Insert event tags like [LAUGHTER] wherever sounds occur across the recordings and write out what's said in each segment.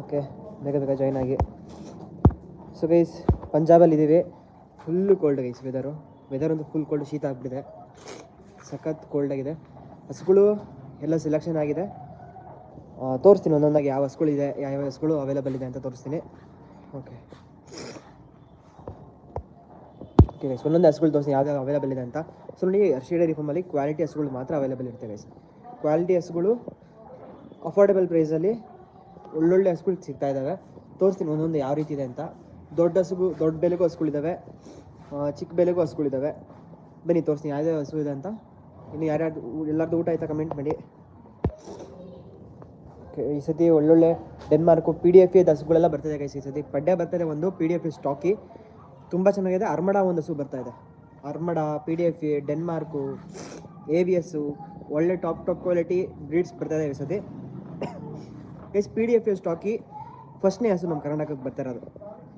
Okay, ಬೇಗ ಬೇಗ join ಆಗಿ. ಸೊ ಗೈಸ್ ಪಂಜಾಬಲ್ಲಿ ಇದ್ದೀವಿ full cold guys weather weather ಒಂದು ಫುಲ್ ಕೋಲ್ಡ್ ಶೀತ ಆಗಿಬಿಟ್ಟಿದೆ. ಸಖತ್ ಕೋಲ್ಡ್ ಆಗಿದೆ. ಹಸುಗಳು ಎಲ್ಲ ಸೆಲೆಕ್ಷನ್ ಆಗಿದೆ. ತೋರಿಸ್ತೀನಿ ಒಂದೊಂದಾಗಿ ಯಾವ ಹಸುಗಳಿದೆ ಯಾವ ಯಾವ ಹಸುಗಳು ಅವೈಲೇಬಲ್ ಇದೆ ಅಂತ ತೋರಿಸ್ತೀನಿ. ಓಕೆ ಓಕೆ ಗೈಸ್ ಒಂದೊಂದು ಹಸುಗಳು ತೋರಿಸ್ತೀನಿ ಯಾವ್ದು ಅವೈಲೇಬಲ್ ಇದೆ ಅಂತ. ಸೊ ನೋಡಿ ಹರ್ಷಿ ಡೈರಿ ಫಾರ್ಮಲ್ಲಿ ಕ್ವಾಲಿಟಿ ಹಸುಗಳು ಮಾತ್ರ ಅವೈಲೇಬಲ್ ಇರ್ತವೆ ಗೈಸ್ ಕ್ವಾಲಿಟಿ ಹಸುಗಳು ಅಫೋರ್ಡೆಬಲ್ ಪ್ರೈಸಲ್ಲಿ ಒಳ್ಳೊಳ್ಳೆ ಹಸುಗಳು ಸಿಗ್ತಾ ಇದ್ದಾವೆ. ತೋರಿಸ್ತೀನಿ ಒಂದೊಂದು ಯಾವ ರೀತಿ ಇದೆ ಅಂತ. ದೊಡ್ಡ ಹಸುಗು, ದೊಡ್ಡ ಬೆಲೆಗೂ ಹಸುಗಳಿದ್ದಾವೆ ಚಿಕ್ಕ ಬೆಲೆಗೂ ಹಸುಗಳಿದ್ದಾವೆ ಬನ್ನಿ, ತೋರಿಸ್ತೀನಿ ಯಾವುದೇ ಹಸು ಇದೆ ಅಂತ. ಇನ್ನು ಯಾರ್ಯಾರು ಎಲ್ಲರದ್ದು ಊಟ ಆಯ್ತಾ ಕಮೆಂಟ್ ಮಾಡಿ. ಈ ಸತಿ ಒಳ್ಳೊಳ್ಳೆ ಡೆನ್ಮಾರ್ಕು ಪಿ ಡಿ ಎಫ್ ಹಸುಗಳೆಲ್ಲ ಬರ್ತಿದೆ ಗೈಸ್ ಈ ಸತಿ. ಪಡ್ಡೆ ಬರ್ತಾಯಿದೆ ಒಂದು ಪಿ ಡಿ ಎಫ್ ಸ್ಟಾಕಿ ತುಂಬ ಚೆನ್ನಾಗಿದೆ. ಅರ್ಮಡ ಒಂದು ಹಸು ಬರ್ತಾ ಇದೆ. Armada P D F Denmark A B S ಒಳ್ಳೆ ಟಾಪ್ ಟಾಪ್ ಕ್ವಾಲಿಟಿ ಬ್ರೀಡ್ಸ್ ಬರ್ತಾ ಇದೆ ಈ ಸತಿ. Guys P D F stocky ಫಸ್ಟ್ನೇ ಹಸು ನಮ್ಮ ಕರ್ನಾಟಕಕ್ಕೆ ಬರ್ತಾ ಇರೋದು.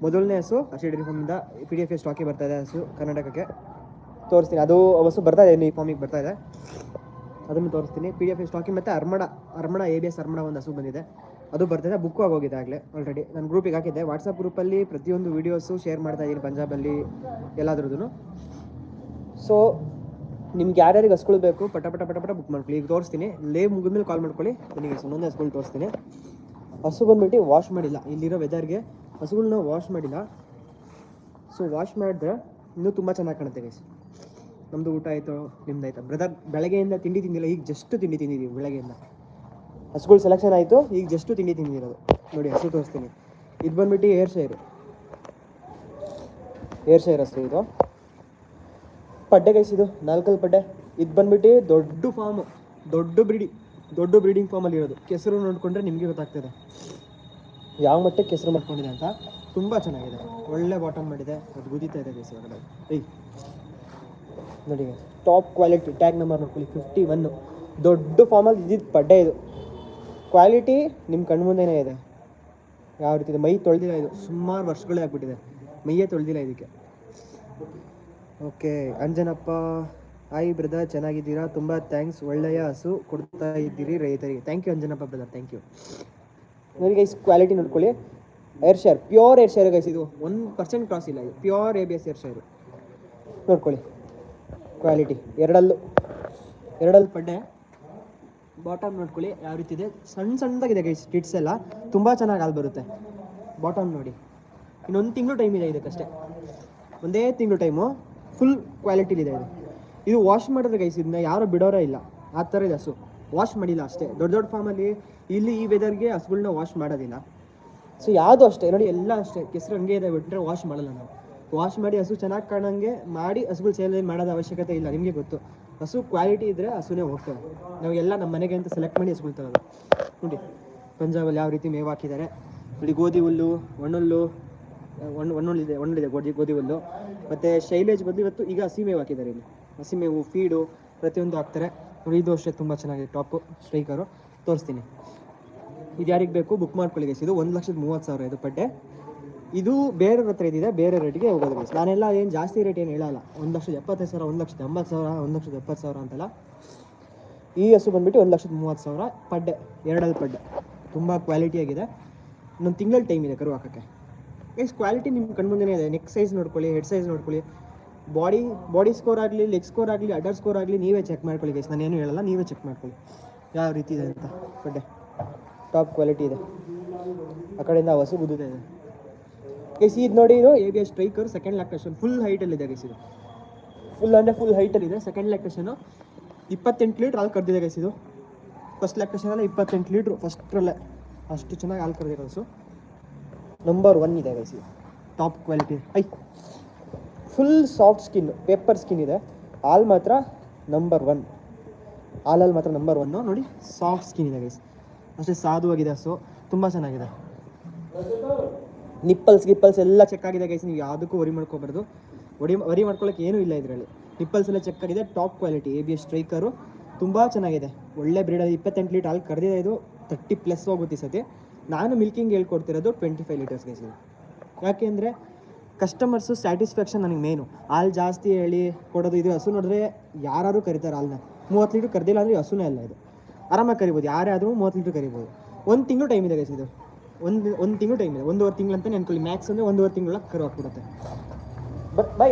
ಮೊದಲನೇ ಹಸು ಅಷ್ಟೇ ಡೈರಿ ಫಾರ್ಮಿಂದ ಪಿ ಡಿ ಎಫ್ ಸ್ಟಾಕಿ ಬರ್ತಾ ಇದೆ ಹಸು ಕರ್ನಾಟಕಕ್ಕೆ. ತೋರಿಸ್ತೀನಿ. ಅದು ಹಸು ಬರ್ತಾ ಇದೆ ಈ ಫಾರ್ಮಿಗೆ ಬರ್ತಾ ಇದೆ. ಅದನ್ನು ತೋರಿಸ್ತೀನಿ. ಪಿ ಡಿ ಎಫ್ ಸ್ಟಾಕಿ ಮತ್ತು Armada Armada, A B S Armada ಒಂದು ಹಸು ಬಂದಿದೆ. ಅದು ಬರ್ತಿದೆ ಬುಕ್ ಆಗೋಗಿದೆ ಆಗಲೇ ಆಲ್ರೆಡಿ ನಾನು ಗ್ರೂಪಿಗೆ ಹಾಕಿದ್ದೆ. ವಾಟ್ಸಪ್ ಗ್ರೂಪಲ್ಲಿ ಪ್ರತಿಯೊಂದು ವೀಡಿಯೋಸು ಶೇರ್ ಮಾಡ್ತಾ ಇದ್ದೀನಿ ಪಂಜಾಬಲ್ಲಿ ಎಲ್ಲಾದ್ರದ್ದು ಸೊ ನಿಮ್ಗೆ ಯಾರ್ಯಾರಿಗೆ ಹಸ್ಗಳು ಬೇಕು, ಪಟ ಪಟ ಪಟ ಪಟ ಬುಕ್ ಮಾಡ್ಕೊಳ್ಳಿ. ಈಗ ತೋರಿಸ್ತೀನಿ. ಲೇ ಮುಗಿದ್ಮೇಲೆ ಕಾಲ್ ಮಾಡ್ಕೊಳ್ಳಿ. ನನಗೆ ಒಂದೊಂದೇ ಹಸ್ಗಳು ತೋರಿಸ್ತೀನಿ. ಹಸು ಬಂದ್ಬಿಟ್ಟು ವಾಶ್ ಮಾಡಿಲ್ಲ. ಇಲ್ಲಿರೋ ವೆದರ್ಗೆ ಹಸುಗಳನ್ನ ವಾಶ್ ಮಾಡಿಲ್ಲ. ಸೊ ವಾಶ್ ಮಾಡಿದ್ರೆ ಇನ್ನೂ ತುಂಬ ಚೆನ್ನಾಗಿ ಕಾಣುತ್ತೆ ಗೈಸ್ ನಮ್ಮದು ಊಟ ಆಯಿತು, ನಿಮ್ದು ಬ್ರದರ್ ಬೆಳಗ್ಗೆಯಿಂದ ತಿಂಡಿ ತಿಂದಿಲ್ಲ, ಈಗ ಜಸ್ಟ್ ತಿಂಡಿ ತಿಂದಿದ್ದೀವಿ ಬೆಳಗ್ಗೆಯಿಂದ. ಹಸುಗಳು ಸೆಲೆಕ್ಷನ್ ಆಯಿತು, ಈಗ ಜಸ್ಟ್ ತಿಂಡಿ ತಿಂದಿರೋದು. ನೋಡಿ, ಹಸು ತೋರಿಸ್ತೀನಿ. ಇದು ಬಂದ್ಬಿಟ್ಟು ಏರ್ ಶೈರು ಏರ್ ಶೈರ್ ಹಸು ಇದು. ಪಡ್ಡೆ ಗೈಸ್ ಇದು, ನಾಲ್ಕಲ್ ಪಡ್ಡೆ. ಇದು ಬಂದ್ಬಿಟ್ಟು ದೊಡ್ಡ ಫಾರ್ಮ್ ದೊಡ್ಡ ಬ್ರೀಡಿ ದೊಡ್ಡ ಬ್ರೀಡಿಂಗ್ ಫಾರ್ಮಲ್ಲಿ ಇರೋದು. ಕೆಸರು ನೋಡಿಕೊಂಡ್ರೆ ನಿಮಗೆ ಗೊತ್ತಾಗ್ತದೆ. ಯಾವ ಮಟ್ಟಕ್ಕೆ ಕೆಸರು ಮಾಡ್ಕೊಂಡಿದೆ ಅಂತ. ತುಂಬ ಚೆನ್ನಾಗಿದೆ. ಒಳ್ಳೆ ಬಾಟಮ್ ಮಾಡಿದೆ. ಅದು ಗುದೀತಾ ಇದೆ ಗೈಸ್ ಇವಾಗ ನೋಡಿ ಟಾಪ್ ಕ್ವಾಲಿಟಿ ಟ್ಯಾಗ್ ನಂಬರ್ ನೋಡ್ಕೊಳ್ಳಿ. ಫಿಫ್ಟಿ ಒನ್ನು ದೊಡ್ಡ ಫಾರ್ಮಲ್ಲಿ ಇದ್ದಿದ್ದು ಪಡ್ಡೆ ಇದು. ಕ್ವಾಲಿಟಿ ನಿಮ್ಮ ಕಣ್ಮುಂದೆನೇ ಇದೆ. ಯಾವ ರೀತಿ ಇದೆ? ಮೈ ತೊಳೆದಿಲ್ಲ ಇದು. ಸುಮಾರು ವರ್ಷಗಳೇ ಆಗ್ಬಿಟ್ಟಿದೆ. ಮೈಯೇ ತೊಳೆದಿಲ್ಲ ಇದಕ್ಕೆ. ಓಕೆ, ಅಂಜನಪ್ಪ, ಹಾಯ್ ಬ್ರದರ್, ಚೆನ್ನಾಗಿದ್ದೀರಾ? ತುಂಬ ಥ್ಯಾಂಕ್ಸ್. ಒಳ್ಳೆಯ ಹಸು ಕೊಡ್ತಾ ಇದ್ದೀರಿ ರೈತರಿಗೆ. Thank you Anjanappa brother. Thank you ನೋಡಿ ಗೈಸ್ ಕ್ವಾಲಿಟಿ ನೋಡ್ಕೊಳ್ಳಿ. Ayrshire pure Ayrshire guys ಇದು ಒನ್ ಪರ್ಸೆಂಟ್ ಕ್ರಾಸ್ ಇಲ್ಲ, ಇದು pure A B S Ayrshire ನೋಡ್ಕೊಳ್ಳಿ. ಕ್ವಾಲಿಟಿ ಎರಡಲ್ಲೂ, ಎರಡಲ್ಲಿ ಪಡ್ಡೆ. ಬಾಟಮ್ ನೋಡ್ಕೊಳ್ಳಿ, ಯಾವ ರೀತಿ ಇದೆ? ಸಣ್ಣ ಸಣ್ಣದಾಗಿದೆ ಗೈಸ್ ಸ್ಟಿಟ್ಸ್ ಎಲ್ಲ. ತುಂಬ ಚೆನ್ನಾಗಿ ಹಾಲು ಬರುತ್ತೆ. ಬಾಟಮ್ ನೋಡಿ. ಇನ್ನೊಂದು ತಿಂಗಳು ಟೈಮ್ ಇದೆ ಇದಕ್ಕಷ್ಟೇ. ಒಂದೇ ತಿಂಗಳು ಟೈಮು ಫುಲ್ ಕ್ವಾಲಿಟಿಲಿದೆ ಇದು ಇದು. ವಾಶ್ ಮಾಡಿದ್ರೆ ಗೈಸ್ ಇದನ್ನ ಯಾರು ಬಿಡೋರೇ ಇಲ್ಲ. ಆ ಥರ ಇದೆ ಹಸು. ವಾಶ್ ಮಾಡಿಲ್ಲ ಅಷ್ಟೇ. ದೊಡ್ಡ ದೊಡ್ಡ ಫಾರ್ಮಲ್ಲಿ ಇಲ್ಲಿ ಈ ವೆದರ್ಗೆ ಹಸುಗಳನ್ನ ವಾಶ್ ಮಾಡೋದಿಲ್ಲ. ಸೊ ಯಾವುದು ಅಷ್ಟೇ? ನೋಡಿ, ಎಲ್ಲ ಅಷ್ಟೇ. ಕೆಸರು ಹಂಗೆ ಇದೆ ಬಿಟ್ಟರೆ ವಾಶ್ ಮಾಡಲ್ಲ ನಾವು. ವಾಶ್ ಮಾಡಿ ಹಸು ಚೆನ್ನಾಗಿ ಕಾಣೋಂಗೆ ಮಾಡಿ ಹಸುಗಳು ಸೇಲ್ ಮಾಡೋದು ಅವಶ್ಯಕತೆ ಇಲ್ಲ. ನಿಮಗೆ ಗೊತ್ತು. ಹಸು ಕ್ವಾಲಿಟಿ ಇದ್ದರೆ ಹಸುನೇ ಹೋಗ್ತವೆ ನಾವು ಎಲ್ಲ ನಮ್ಮ ಮನೆಗೆ ಅಂತ ಸೆಲೆಕ್ಟ್ ಮಾಡಿ ಹಸುಗಳು ತರೋದು. ನೋಡಿ, ಪಂಜಾಬಲ್ಲಿ ಯಾವ ರೀತಿ ಮೇವು ಹಾಕಿದ್ದಾರೆ. ನೋಡಿ, ಗೋಧಿ ಹುಲ್ಲು ಒಣ್ಣುಲ್ಲು ಒಣ್ಣು ಒಣ್ಣುಳ್ಳಿದೆ ಒಣ್ಣುಳಿದೆ ಗೋಧಿ ಗೋಧಿ ಒಂದು. ಮತ್ತು ಶೈಲೇಜ್ ಬದಲು ಇವತ್ತು ಈಗ ಹಸಿಮೇವು ಹಾಕಿದ್ದಾರೆ ಇಲ್ಲಿ. ಹಸಿಮೇವು ಫೀಡು ಪ್ರತಿಯೊಂದು ಹಾಕ್ತಾರೆ. ನೋಡಿ, ಇದು ಅಷ್ಟೇ ತುಂಬ ಚೆನ್ನಾಗಿದೆ ಟಾಪು ಸ್ಟ್ರೈಕರು ತೋರಿಸ್ತೀನಿ. ಇದು ಯಾರಿಗೆ ಬೇಕು? ಬುಕ್ ಮಾಡ್ಕೊಳ್ಳಿ ಇದು ಒಂದು ಲಕ್ಷದ ಮೂವತ್ತು ಸಾವಿರ ಇದು ಪಡ್ಡೆ ಇದು ಬೇರೆಯವ್ರ ಹತ್ರ ಇದ್ದಿದೆ ಬೇರೆ ರೇಟಿಗೆ ಹೋಗೋದು ಗೈಸ್ ನಾನೆಲ್ಲ ಏನು ಜಾಸ್ತಿ ರೇಟ್ ಏನು ಹೇಳಲ್ಲ. ಒಂದು ಲಕ್ಷದ ಎಪ್ಪತ್ತೈದು ಸಾವಿರ, ಒಂದು ಲಕ್ಷದ ಎಂಬತ್ತು ಸಾವಿರ, ಒಂದು ಲಕ್ಷದ ಎಪ್ಪತ್ತು ಸಾವಿರ ಅಂತಲ್ಲ. ಈ ಹಸು ಬಂದುಬಿಟ್ಟು ಒಂದು ಲಕ್ಷದ ಮೂವತ್ತು ಸಾವಿರ. ಪಡ್ಡೆ ಎರಡಲ್ಲಿ ಪಡ್ಡೆ. ತುಂಬ ಕ್ವಾಲಿಟಿಯಾಗಿದೆ ಇನ್ನೊಂದು ತಿಂಗಳು ಟೈಮ್ ಇದೆ ಕರು ಹಾಕೋಕ್ಕೆ. ಗೈಸ್ ಕ್ವಾಲಿಟಿ ನಿಮ್ಮ ಕಣ್ಮುಂದೆನೇ ಇದೆ. ನೆಕ್ ಸೈಜ್ ನೋಡ್ಕೊಳ್ಳಿ ಹೆಡ್ ಸೈಜ್ ನೋಡ್ಕೊಳ್ಳಿ. ಬಾಡಿ ಬಾಡಿ ಸ್ಕೋರ್ ಆಗಲಿ ಲೆಗ್ ಸ್ಕೋರ್ ಆಗಲಿ ಅಡರ್ ಸ್ಕೋರ್ ಆಗಲಿ ನೀವೇ ಚೆಕ್ ಮಾಡ್ಕೊಳ್ಳಿ ಗೈಸ್ ನಾನೇನು ಹೇಳಲ್ಲ, ನೀವೇ ಚೆಕ್ ಮಾಡ್ಕೊಳ್ಳಿ. ಯಾವ ರೀತಿ ಇದೆ ಅಂತ. ಬಡ್ಡೆ ಟಾಪ್ ಕ್ವಾಲಿಟಿ ಇದೆ. ಆ ಕಡೆಯಿಂದ ಹಸು ಗುದ್ದುತ್ತಾ ಇದೆ. ಗೈಸ್ ಇದು ನೋಡಿ ಇದು A B S Striker second lactation full ಹೈಟಲ್ಲಿದೆ guys ಇದು ಫುಲ್ ಅಂದರೆ ಫುಲ್ ಹೈಟಲ್ಲಿದೆ ಸೆಕೆಂಡ್ ಲ್ಯಾಕ್ಟೇಷನು ಇಪ್ಪತ್ತೆಂಟು ಲೀಟ್ರ್ ಹಾಲು ಕರೆದಿದೆ ಗೈಸ್ ಇದು. ಫಸ್ಟ್ ಲ್ಯಾಕ್ಟೇಷನಲ್ಲ ಇಪ್ಪತ್ತೆಂಟು ಲೀಟ್ರು ಫಸ್ಟ್ರಲ್ಲೇ ಅಷ್ಟು ಚೆನ್ನಾಗಿ ಹಾಲು ಕರೆದಿರೋ ಹಸು ನಂಬರ್ ಒನ್ ಇದೆ guys top quality I. Full soft skin paper skin ಇದೆ. ಆಲ್ ಮಾತ್ರ ನಂಬರ್ ಒನ್ ಹಾಲಲ್ಲಿ ಮಾತ್ರ ನಂಬರ್ ಒನ್ನು ನೋಡಿ ಸಾಫ್ಟ್ ಸ್ಕಿನ್ ಇದೆ ಗೈಸ್ ಅಷ್ಟೇ ಸಾಧುವಾಗಿದೆ ಸೊ ತುಂಬ ಚೆನ್ನಾಗಿದೆ. ನಿಪ್ಪಲ್ಸ್ ಗಿಪ್ಪಲ್ಸ್ ಎಲ್ಲ ಚೆಕ್ ಆಗಿದೆ ಗೈಸ್ ನೀವು ಯಾವುದಕ್ಕೂ ವರಿ ಮಾಡ್ಕೋಬಾರ್ದು. ವರಿ ವರಿ ಮಾಡ್ಕೊಳ್ಳೋಕೆ ಏನೂ ಇಲ್ಲ ಇದರಲ್ಲಿ. ನಿಪ್ಪಲ್ಸ್ ಎಲ್ಲ ಚೆಕ್ ಆಗಿದೆ top quality A B S Striker ತುಂಬ ಚೆನ್ನಾಗಿದೆ. ಒಳ್ಳೆ ಬ್ರೀಡ್ ಇಪ್ಪತ್ತೆಂಟು ಲೀಟರ್ ಹಾಲು ಕರೆದಿದೆ ಇದು. ತರ್ಟಿ ಪ್ಲಸ್ ಹೋಗುತ್ತೆ ಸತಿ ನಾನು ಮಿಲ್ಕಿಂಗ್ ಹೇಳ್ಕೊಡ್ತಿರೋದು ಟ್ವೆಂಟಿ ಫೈವ್ ಲೀಟರ್ಸ್ ಗೈಸ್ ಯಾಕೆ ಅಂದರೆ ಕಸ್ಟಮರ್ಸು ಸ್ಯಾಟಿಸ್ಫ್ಯಾಕ್ಷನ್ ನನಗೆ ಮೇನು ಹಾಲು ಜಾಸ್ತಿ ಹೇಳಿ ಕೊಡೋದು ಇದು ಹಸು ನೋಡಿದ್ರೆ ಯಾರು ಕರಿತಾರೆ ಹಾಲನ್ನ ಮೂವತ್ತು ಲೀಟ್ರ್ ಕರೆದಿಲ್ಲ ಅಂದರೆ ಹಸುನೇ ಅಲ್ಲ ಇದು. ಆರಾಮಾಗಿ ಕರಿಬೋದು. ಯಾರೇ ಆದರೂ ಮೂವತ್ತು ಲೀಟ್ರ್ ಕರಿಬೋದು. ಒಂದು ತಿಂಗಳು ಟೈಮ್ ಇದೆ ಗೈಸ್ ಇದು. ಒಂದು ಒಂದು ತಿಂಗಳು ಟೈಮ್ ಇದೆ. ಒಂದೂವರೆ ತಿಂಗಳು ಅಂತ ಅನ್ಕೊಳ್ಳಿ. ಮ್ಯಾಕ್ಸ್ ಅಂದರೆ ಒಂದೂವರೆ ತಿಂಗಳ ಕರು ಹಾಕ್ಬಿಡುತ್ತೆ. ಬಟ್ ಬೈ.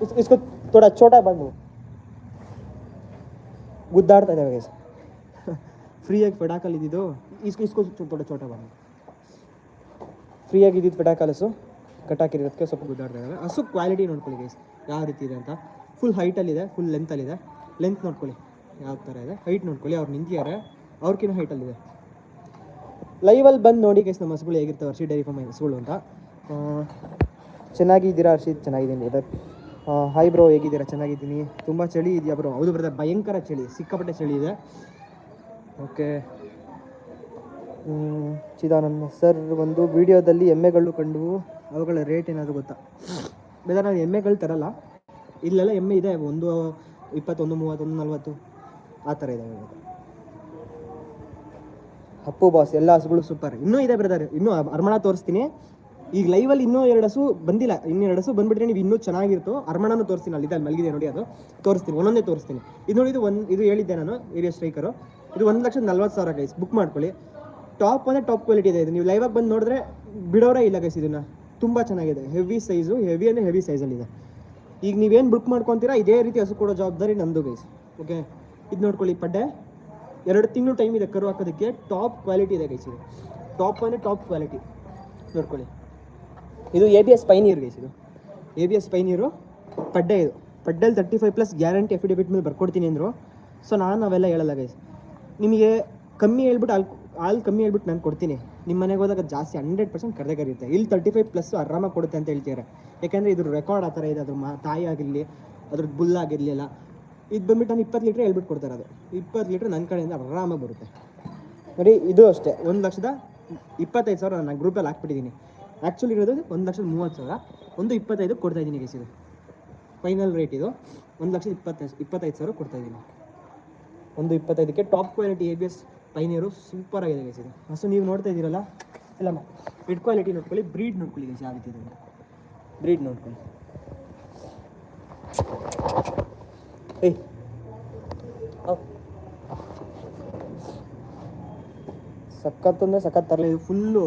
ಇಸ್ ಇಸ್ಕೋ ಥೋಡಾ ಚೋಟ ಬಂದು ಗುದ್ದಾಡ್ತಾ ಇದ್ದಾವೆ ಗೈಸ್ ಫ್ರೀಯಾಗಿ [LAUGHS] ಪಡಾಕಲ್ಲಿದ್ದು ಇಸ್ಕೋ ದೊಡ್ಡ ಚೋಟ ಬಂದು. ಫ್ರೀಯಾಗಿ ಇದ್ದಿದ್ದು ಫೆಡಾಕಲಸು ಕಟ್ಟಾಕಿರೋದಕ್ಕೆ ಸ್ವಲ್ಪ ಗುದ್ದಾಡ್ತಾ ಇದ್ದಾವೆ ಹಸು ಕ್ವಾಲಿಟಿ ನೋಡ್ಕೊಳ್ಳಿ ಗೈಸ್ ಯಾವ ರೀತಿ ಇದೆ ಅಂತ. ಫುಲ್ ಹೈಟಲ್ಲಿದೆ ಫುಲ್ ಲೆಂತಲ್ಲಿದೆ ಲೆಂತ್ ನೋಡ್ಕೊಳ್ಳಿ. ಯಾವ ಥರ ಇದೆ. ಹೈಟ್ ನೋಡ್ಕೊಳ್ಳಿ. ಅವ್ರು ನಿಂತಿದ್ದಾರೆ. ಅವ್ರಿಗಿನ್ನ ಹೈಟಲ್ಲಿದೆ ಲೈವಲ್ಲಿ ಬಂದು ನೋಡಿ ಗೈಸ್ ನಮ್ಮ ಹಸುಗಳು ಹೇಗಿರ್ತವೆ ಹರ್ಷಿ ಡೈರಿ ಫಾರ್ಮ್ ಹಸುಗಳು ಅಂತ. ಚೆನ್ನಾಗಿದ್ದೀರಾ ಹರ್ಷಿ ಚೆನ್ನಾಗಿದ್ದೀನಿ ಬ್ರದರ್ ಹಾಯ್ ಬ್ರೋ ಹೇಗಿದ್ದೀರಾ? ಚೆನ್ನಾಗಿದ್ದೀನಿ. ತುಂಬ ಚಳಿ ಇದೆಯಾ ಬ್ರೋ ಹೌದು ಬ್ರದರ್ ಭಯಂಕರ ಚಳಿ. ಸಿಕ್ಕಾಪಟ್ಟೆ ಚಳಿ ಇದೆ. ಓಕೆ ಚಿದಾನಂದ ಸರ್, ಒಂದು ವಿಡಿಯೋದಲ್ಲಿ ಎಮ್ಮೆಗಳು ಕಂಡು ಅವುಗಳ ರೇಟ್ ಏನಾದರೂ ಗೊತ್ತಾ? ಬೇಕಾದ್ರೆ ನಾನು ಎಮ್ಮೆಗಳು ತರಲ್ಲ. ಇಲ್ಲೆಲ್ಲ ಎಮ್ಮೆ ಇದೆ, ಒಂದು ಇಪ್ಪತ್ತೊಂದು, ಮೂವತ್ತೊಂದು, ನಲ್ವತ್ತು. ಆ ಥರ ಇದೆ ಅಪ್ಪು ಬಾಸ್ ಎಲ್ಲ ಹಸುಗಳು ಸೂಪರ್ ಇನ್ನೂ ಇದೆ ಬ್ರದರ್ ಇನ್ನೂ ಅರ್ಮಣ ತೋರಿಸ್ತೀನಿ. ಈಗ ಲೈವಲ್ಲಿ ಇನ್ನೂ ಎರಡು ಹಸು ಬಂದಿಲ್ಲ. ಇನ್ನೂ ಎರಡು ಹಸು ಬಂದ್ಬಿಟ್ರೆ ನೀವು ಇನ್ನೂ ಚೆನ್ನಾಗಿರ್ತು. ಅರ್ಮಣನೂ ತೋರಿಸ್ತೀನಿ ಅಲ್ಲಿ ಅಲ್ಲಿ ಮಲಗಿದೆ ನೋಡಿ ಅದು. ತೋರಿಸ್ತೀನಿ, ಒಂದೊಂದೇ ತೋರಿಸ್ತೀನಿ. ಇದು ನೋಡಿ, ಇದು ಒಂದು ಇದು ಹೇಳಿದ್ದೆ ನಾನು ಏರಿಯಾ ಸ್ಟ್ರೈಕರು ಇದು ಒಂದು ಲಕ್ಷದ ನಲ್ವತ್ತು ಸಾವಿರ ಗೈಸ್ ಬುಕ್ ಮಾಡ್ಕೊಳ್ಳಿ. ಟಾಪ್ ಅಂದರೆ ಟಾಪ್ ಕ್ವಾಲಿಟಿ ಇದೆ. ಇದು ನೀವು ಲೈವಾಗಿ ಬಂದು ನೋಡಿದ್ರೆ ಬಿಡೋರೇ ಇಲ್ಲ ಗೈಸ್ ಇದನ್ನು. ತುಂಬ ಚೆನ್ನಾಗಿದೆ. ಹೆವಿ ಸೈಜು ಹೆವಿ ಅಂದರೆ ಹೆವಿ ಸೈಜಲ್ಲಿದೆ ಈಗ ನೀವೇನು ಬುಕ್ ಮಾಡ್ಕೊತೀರಾ, ಇದೇ ರೀತಿ ಹಸು ಕೊಡೋ ಜವಾಬ್ದಾರಿ ನಂದು ಗೈಸ್ ಓಕೆ ಇದು ನೋಡ್ಕೊಳ್ಳಿ ಪಡ್ಡೆ. ಎರಡು ತಿಂಗಳು ಟೈಮ್ ಇದೆ ಕರು ಹಾಕೋದಕ್ಕೆ. ಟಾಪ್ ಕ್ವಾಲಿಟಿ ಇದೆ ಗೈಸ್ ಇದು. ಟಾಪ್ ಅಂದರೆ ಟಾಪ್ ಕ್ವಾಲಿಟಿ ನೋಡ್ಕೊಳ್ಳಿ. ಇದು A B S Pioneer guys ಇದು. ಎ ಬಿ ಎಸ್ ಪೈನೀರು ಪಡ್ಡೆ ಇದು. ಪಡ್ಡೆಲ್ಲಿ thirty five plus guarantee affidavit ಮೇಲೆ ಬರ್ಕೊಡ್ತೀನಿ ಅಂದರು. ಸೊ ನಾನು ಅವೆಲ್ಲ ಹೇಳಲ್ಲ ಗೈಸ್ ನಿಮಗೆ ಕಮ್ಮಿ ಹೇಳ್ಬಿಟ್ಟು ಹಾಲು ಹಾಲು ಕಮ್ಮಿ ಹೇಳ್ಬಿಟ್ಟು ನಾನು ಕೊಡ್ತೀನಿ. ನಿಮ್ಮ ಮನೆಗೆ ಹೋದಾಗ ಜಾಸ್ತಿ ಹಂಡ್ರೆಡ್ ಪರ್ಸೆಂಟ್ ಕರೆದೇ ಕರೆಯುತ್ತೆ. ಇಲ್ಲಿ ತರ್ಟಿ ಫೈವ್ ಪ್ಲಸ್ ಆರಾಮಾಗಿ ಕೊಡುತ್ತೆ ಅಂತ ಹೇಳ್ತಿದ್ದಾರೆ ಯಾಕೆಂದರೆ ಇದ್ರ ರೆಕಾರ್ಡ್ ಆ ಥರ ಇದೆ. ಅದ್ರ ಮಾ ತಾಯಿ ಆಗಿರಲಿ, ಅದ್ರ ಬುಲ್ ಆಗಿರಲಿಲ್ಲ ಇದು ಬಂದ್ಬಿಟ್ಟು ನಾನು ಇಪ್ಪತ್ತು ಲೀಟ್ರ್ ಹೇಳ್ಬಿಟ್ಟು ಕೊಡ್ತಾರೆ ಅದು ಇಪ್ಪತ್ತು ಲೀಟ್ರ್ ನನ್ನ ಕಡೆಯಿಂದ ಆರಾಮಾಗಿ ಬರುತ್ತೆ. ನೋಡಿ, ಇದು ಅಷ್ಟೇ. ಒಂದು ಲಕ್ಷದ ಇಪ್ಪತ್ತೈದು ಸಾವಿರ ನಾನು ಗ್ರೂಪಲ್ಲಿ ಹಾಕ್ಬಿಟ್ಟಿದ್ದೀನಿ ಆ್ಯಕ್ಚುಲಿ ಇರೋದು ಒಂದು ಲಕ್ಷದ ಮೂವತ್ತು ಸಾವಿರ. ಒಂದು ಇಪ್ಪತ್ತೈದು ಕೊಡ್ತಾ ಇದ್ದೀನಿ ಗೈಸ್ ಇದು. ಫೈನಲ್ ರೇಟ್ ಇದು. ಒಂದು ಲಕ್ಷದ ಇಪ್ಪತ್ತೈದು ಇಪ್ಪತ್ತೈದು ಸಾವಿರ ಕೊಡ್ತಾ ಇದ್ದೀನಿ. ಒಂದು ಇಪ್ಪತ್ತೈದಕ್ಕೆ top quality A B S Pioneer super ಆಗಿದೆ ಗೈಸ್ ಇದು. ಹಸು ನೀವು ನೋಡ್ತಾ ಇದ್ದೀರಲ್ಲ ಇಲ್ಲ ಬಿಡ್ ಕ್ವಾಲಿಟಿ ನೋಡ್ಕೊಳ್ಳಿ ಬ್ರೀಡ್ ನೋಡ್ಕೊಳ್ಳಿ ಗೈಸ್ ಯಾವ ರೀತಿ ಬ್ರೀಡ್ ನೋಡ್ಕೊಳ್ಳಿ. ಏಯ್. ಸಖತ್ ಅಂದರೆ ಸಖತ್ ತರಲಿ, ಇದು ಫುಲ್ಲು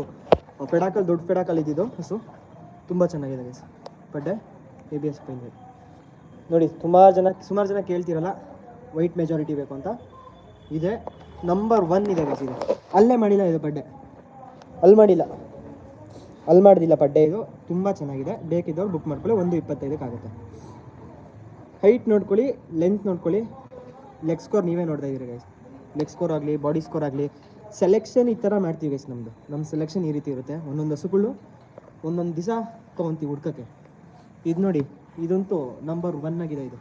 ಪೆಡಾಕಲ್, ದೊಡ್ಡ ಪೆಡಾಕಲ್ ಇದ್ದಿದ್ದು ಹಸು. ತುಂಬ ಚೆನ್ನಾಗಿದೆ ಗೈಸ್ ಬಡ್ಡೆ ಎ ಬಿ ಎಸ್ ಪೈನ್ ನೋಡಿ, ಸುಮಾರು ಜನ ಸುಮಾರು ಜನ ಕೇಳ್ತಿರಲ್ಲ ವೈಟ್ ಮೆಜಾರಿಟಿ ಬೇಕು ಅಂತ. ಇದೆ. ನಂಬರ್ ಒನ್ ಇದೆ ಗೈಸ್ ಇದು. ಅಲ್ಲೇ ಮಾಡಿಲ್ಲ ಇದು ಬಡ್ಡೆ. ಅಲ್ಲಿ ಮಾಡಿಲ್ಲ. ಅಲ್ಲಿ ಮಾಡಿದಿಲ್ಲ ಪಡ್ಡೆ ಇದು. ತುಂಬ ಚೆನ್ನಾಗಿದೆ. ಬೇಕಿದ್ದವ್ರು ಬುಕ್ ಮಾಡ್ಕೊಳ್ಳಿ. ಒಂದು ಇಪ್ಪತ್ತೈದಕ್ಕೆ ಆಗುತ್ತೆ. ಹೈಟ್ ನೋಡ್ಕೊಳ್ಳಿ ಲೆಂತ್ ನೋಡ್ಕೊಳ್ಳಿ. ಲೆಗ್ ಸ್ಕೋರ್ ನೀವೇ ನೋಡ್ತಾ ಇದ್ದೀರಿ ಗೈಸ್ ಲೆಗ್ ಸ್ಕೋರ್ ಆಗಲಿ ಬಾಡಿ ಸ್ಕೋರ್ ಆಗಲಿ ಸೆಲೆಕ್ಷನ್ ಈ ಥರ ಮಾಡ್ತೀವಿ ಗೈಸ್ ನಮ್ಮದು ನಮ್ಮ ಸೆಲೆಕ್ಷನ್ ಈ ರೀತಿ ಇರುತ್ತೆ. ಒಂದೊಂದು ಹಸುಗಳು ಒಂದೊಂದು ದಿವಸ ತೊಗೊತೀವಿ ಹುಡ್ಕಕ್ಕೆ. ಇದು ನೋಡಿ, ಇದಂತೂ ನಂಬರ್ ಒನ್ ಆಗಿದೆ ಇದು.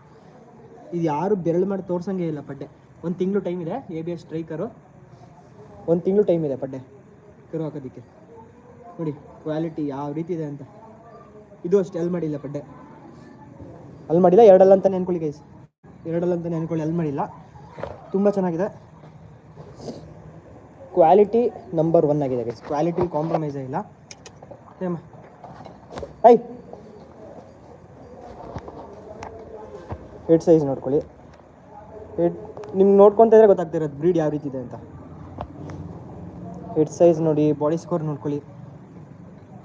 ಇದು ಯಾರು ಬೆರಳು ಮಾಡಿ ತೋರ್ಸಂಗೆ ಇಲ್ಲ ಪಡ್ಡೆ ಒಂದು ತಿಂಗಳು ಟೈಮ್ ಇದೆ ಎ ಬಿ ಎಸ್ ಸ್ಟ್ರೈಕರು ಒಂದು ತಿಂಗಳು ಟೈಮ್ ಇದೆ ಪಡ್ಡೆ. ಕರು ಹಾಕೋದಕ್ಕೆ. ನೋಡಿ ಕ್ವಾಲಿಟಿ ಯಾವ ರೀತಿ ಇದೆ ಅಂತ. ಇದು ಅಷ್ಟೇ ಅಲ್ಲಿ ಮಾಡಿಲ್ಲ ಪಡ್ಡೆ. ಅಲ್ಲಿ ಮಾಡಿಲ್ಲ ಎರಡಲ್ಲ ಅಂತಲೇ ಅನ್ಕೊಳ್ಳಿ ಗೈಸ್ ಎರಡಲ್ಲ ಅಂತಲೇ ಅನ್ಕೊಳ್ಳಿ ಅಲ್ಲಿ ಮಾಡಿಲ್ಲ. ತುಂಬ ಚೆನ್ನಾಗಿದೆ. ಕ್ವಾಲಿಟಿ ನಂಬರ್ ಒನ್ ಆಗಿದೆ ಗೈಸ್ ಕ್ವಾಲಿಟಿ ಕಾಂಪ್ರಮೈಸೇ ಇಲ್ಲ. ಏಮ್ಮ ಐ. ಹೆಡ್ ಸೈಜ್ ನೋಡ್ಕೊಳ್ಳಿ. ಹೆಡ್ ನಿಮ್ಗೆ ನೋಡ್ಕೊತ ಇದ್ರೆ ಗೊತ್ತಾಗ್ತಿರೋದು ಬ್ರೀಡ್ ಯಾವ ರೀತಿ ಇದೆ ಅಂತ. ಹೆಡ್ ಸೈಜ್ ನೋಡಿ ಬಾಡಿ ಸ್ಕೋರ್ ನೋಡ್ಕೊಳ್ಳಿ.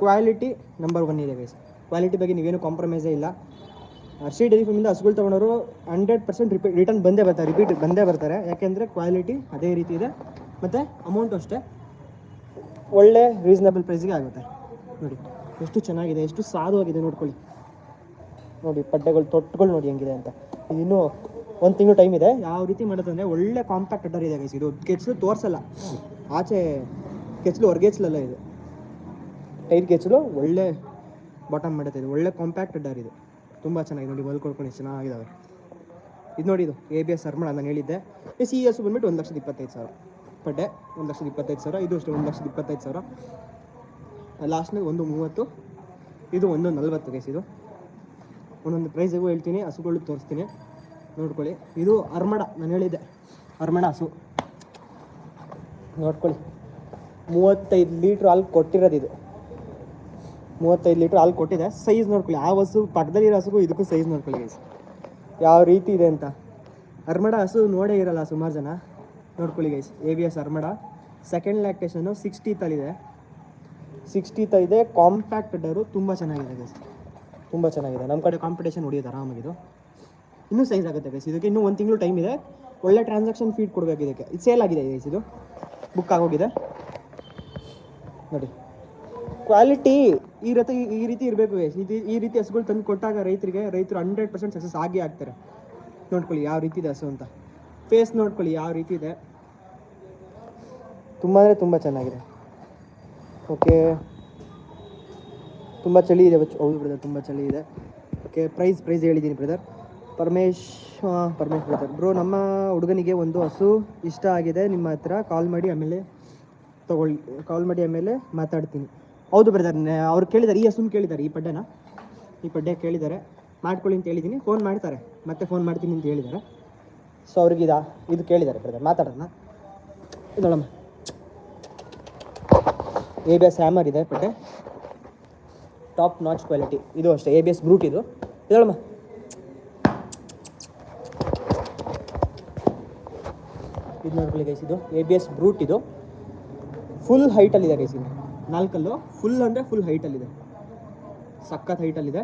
ಕ್ವಾಲಿಟಿ ನಂಬರ್ ಒನ್ ಇದೆ ಗೈಸ್ ಕ್ವಾಲಿಟಿ ಬಗ್ಗೆ ನೀವೇನು ಕಾಂಪ್ರಮೈಸೇ ಇಲ್ಲ. ಹರ್ಷಿ ಡೈರಿ ಫಾರ್ಮಿಂದ ಹಸುಗಳು ತೊಗೊಂಡವರು ಹಂಡ್ರೆಡ್ ಪರ್ಸೆಂಟ್ ರಿಪೀಟ್ ರಿಟರ್ನ್ ಬಂದೇ ಬರ್ತಾರೆ ರಿಪೀಟ್ ಬಂದೇ ಬರ್ತಾರೆ. ಯಾಕೆಂದರೆ ಕ್ವಾಲಿಟಿ ಅದೇ ರೀತಿ ಇದೆ. ಮತ್ತು ಅಮೌಂಟು ಅಷ್ಟೇ. ಒಳ್ಳೆ ರೀಸನಬಲ್ ಪ್ರೈಸ್ಗೆ ಆಗುತ್ತೆ. ನೋಡಿ, ಎಷ್ಟು ಚೆನ್ನಾಗಿದೆ, ಎಷ್ಟು ಸಾಧುವಾಗಿದೆ ನೋಡ್ಕೊಳ್ಳಿ. ನೋಡಿ, ಪಡ್ಡೆಗಳು, ತೊಟ್ಟುಗಳು ನೋಡಿ ಹೆಂಗಿದೆ ಅಂತ. ಇದಿನ್ನೂ ಒಂದು ತಿಂಗಳು ಟೈಮ್ ಇದೆ. ಯಾವ ರೀತಿ ಮಾಡೋದಂದರೆ ಒಳ್ಳೆ ಕಾಂಪ್ಯಾಕ್ಟ್ ಅಡ್ಡರ್ ಇದೆ ಗೈಸ್ ಇದು ಕೆಚ್ಚಲು ತೋರಿಸಲ್ಲ. ಆಚೆ ಕೆಚ್ಚಲು ಹೊರಗೆಚ್ಚಲಲ್ಲ ಇದು. ಟೈರ್ ಕೆಚ್ಚಲು ಒಳ್ಳೆ ಬಾಟಮ್ ಮಾಡುತ್ತೆ ಇದು. ಒಳ್ಳೆ ಕಾಂಪ್ಯಾಕ್ಟ್ ಅಡ್ಡರ್ ಇದು. ತುಂಬ ಚೆನ್ನಾಗಿದೆ ನೋಡಿ ಎಷ್ಟು ಚೆನ್ನಾಗಿದ್ದಾವೆ ಇದು ನೋಡಿ ಇದು ಎ ಬಿ ಎಸ್ ಅರ್ಮಣ ನಾನು ಹೇಳಿದ್ದೆ. ಈ ಸಿ ಎಸ್ ಬಂದ್ಬಿಟ್ಟು ಒಂದು ಲಕ್ಷದ ಇಪ್ಪತ್ತೈದು ಸಾವಿರ. ಪಡ್ಡೆ ಒಂದು ಲಕ್ಷದ ಇಪ್ಪತ್ತೈದು ಸಾವಿರ. ಇದು ಅಷ್ಟೇ, ಒಂದು ಲಕ್ಷದ ಇಪ್ಪತ್ತೈದು ಸಾವಿರ. ಲಾಸ್ಟ್ನಾಗ ಒಂದು ಮೂವತ್ತು. ಇದು ಒಂದು ನಲ್ವತ್ತು ಗೈಸ್ ಇದು. ಒಂದೊಂದು ಪ್ರೈಸಿಗೂ ಹೇಳ್ತೀನಿ ಹಸುಗಳು ತೋರಿಸ್ತೀನಿ. ನೋಡ್ಕೊಳ್ಳಿ. ಇದು ಅರ್ಮಡ, ನಾನು ಹೇಳಿದ್ದೆ. ಅರ್ಮಡ ಹಸು. ನೋಡ್ಕೊಳ್ಳಿ. ಮೂವತ್ತೈದು ಲೀಟ್ರ್ ಹಾಲು ಕೊಟ್ಟಿರೋದು ಇದು. ಮೂವತ್ತೈದು ಲೀಟ್ರ್ ಹಾಲು ಕೊಟ್ಟಿದೆ. ಸೈಜ್ ನೋಡ್ಕೊಳ್ಳಿ. ಆ ಹಸು, ಪಕ್ಕದಲ್ಲಿರೋ ಹಸುಗೂ ಇದಕ್ಕೂ ಸೈಜ್ ನೋಡ್ಕೊಳ್ಳಿ ಗೈಸ್ ಯಾವ ರೀತಿ ಇದೆ ಅಂತ. ಅರ್ಮಡ ಹಸು ನೋಡೇ ಇರಲ್ಲ ಸುಮಾರು ಜನ. ನೋಡ್ಕೊಳ್ಳಿ guys A V S Armada. Second lactation ಸಿಕ್ಸ್ಟೀತಲ್ಲಿದೆ sixty ಇದೆ. ಕಾಂಪ್ಯಾಕ್ಟ್ ಡರು ತುಂಬ ಚೆನ್ನಾಗಿದೆ ಗೈಸ್ ತುಂಬ ಚೆನ್ನಾಗಿದೆ. ನಮ್ಮ ಕಡೆ ಕಾಂಪಿಟೇಷನ್ ಹೊಡಿಯೋದು ಆರಾಮಾಗಿದು ಇನ್ನೂ ಸೈಜ್ ಆಗುತ್ತೆ ಗೈಸ್ ಇದಕ್ಕೆ ಇನ್ನೂ ಒಂದು ತಿಂಗಳು ಟೈಮ್ ಇದೆ. ಒಳ್ಳೆ ಟ್ರಾನ್ಸಾಕ್ಷನ್ ಫೀಡ್ ಕೊಡಬೇಕು ಇದಕ್ಕೆ. ಇದು ಸೇಲ್ ಆಗಿದೆ ಗೈಸ್ ಇದು. ಬುಕ್ ಆಗೋಗಿದೆ. ನೋಡಿ. ಕ್ವಾಲಿಟಿ ಈ ರೀತಿ ಈ ರೀತಿ ಇರಬೇಕು ಗೈಸ್ ಇದು ಈ ರೀತಿ ಹಸುಗಳು ತಂದು ಕೊಟ್ಟಾಗ ರೈತರಿಗೆ ರೈತರು ಹಂಡ್ರೆಡ್ ಪರ್ಸೆಂಟ್ ಸಕ್ಸಸ್ ಆಗಿ ಆಗ್ತಾರೆ. ನೋಡ್ಕೊಳ್ಳಿ ಯಾವ ರೀತಿ ಇದೆ ಹಸು ಅಂತ. ಫೇಸ್ ನೋಡ್ಕೊಳ್ಳಿ ಯಾವ ರೀತಿ ಇದೆ. ತುಂಬ ಅಂದರೆ ತುಂಬ ಚೆನ್ನಾಗಿದೆ. ಓಕೆ ತುಂಬ ಚಳಿ ಇದೆ, ಹೌದು ಬ್ರದರ್ ತುಂಬ ಚಳಿ ಇದೆ. ಓಕೆ ಪ್ರೈಸ್ ಪ್ರೈಸ್ ಹೇಳಿದ್ದೀನಿ brother Paramesh Paramesh brother bro, ನಮ್ಮ ಹುಡುಗನಿಗೆ ಒಂದು ಹಸು ಇಷ್ಟ ಆಗಿದೆ. ನಿಮ್ಮ ಹತ್ರ ಕಾಲ್ ಮಾಡಿ ಆಮೇಲೆ ತಗೊಳ್ಳಿ ಕಾಲ್ ಮಾಡಿ ಆಮೇಲೆ ಮಾತಾಡ್ತೀನಿ. ಹೌದು ಬ್ರದರ್ ಅವ್ರು ಕೇಳಿದ್ದಾರೆ ಈ ಹಸುನ ಕೇಳಿದ್ದಾರೆ ಈ ಪಡ್ಡೆನ? ಈ ಪಡ್ಡೆ ಕೇಳಿದ್ದಾರೆ ಮಾಡ್ಕೊಳ್ಳಿ ಅಂತ ಹೇಳಿದ್ದೀನಿ ಫೋನ್ ಮಾಡ್ತಾರೆ. ಮತ್ತೆ ಫೋನ್ ಮಾಡ್ತೀನಿ ಅಂತ ಹೇಳಿದ್ದಾರೆ ಸೊ ಅವ್ರಿಗೆ ಇದಾ, ಇದು ಕೇಳಿದ್ದಾರೆ ಬ್ರದರ್ ಮಾತಾಡೋಣ. ಇದೊಳಮ್ಮ ಎ ಬಿ ಎಸ್ ಹ್ಯಾಮರ್ ಇದೆ ಪಟ್ಟೆ ಟಾಪ್ ನಾಚ್ ಕ್ವಾಲಿಟಿ ಇದು ಅಷ್ಟೇ. ಎ ಬಿ ಎಸ್ ಬ್ರೂಟ್ ಇದು. ಇದಳಮ್ಮ ಇದು ನೋಡ್ಕೊಳ್ಳಿ ಗೈಸ್ ಇದು ಎ ಬಿ ಎಸ್ ಬ್ರೂಟ್ ಇದು. ಫುಲ್ ಹೈಟಲ್ಲಿದೆ ಗೈಸ್ ಇದು ನಾಲ್ಕಲ್ಲು ಫುಲ್ ಅಂದರೆ ಫುಲ್ ಹೈಟಲ್ಲಿದೆ ಸಖತ್ ಹೈಟಲ್ಲಿದೆ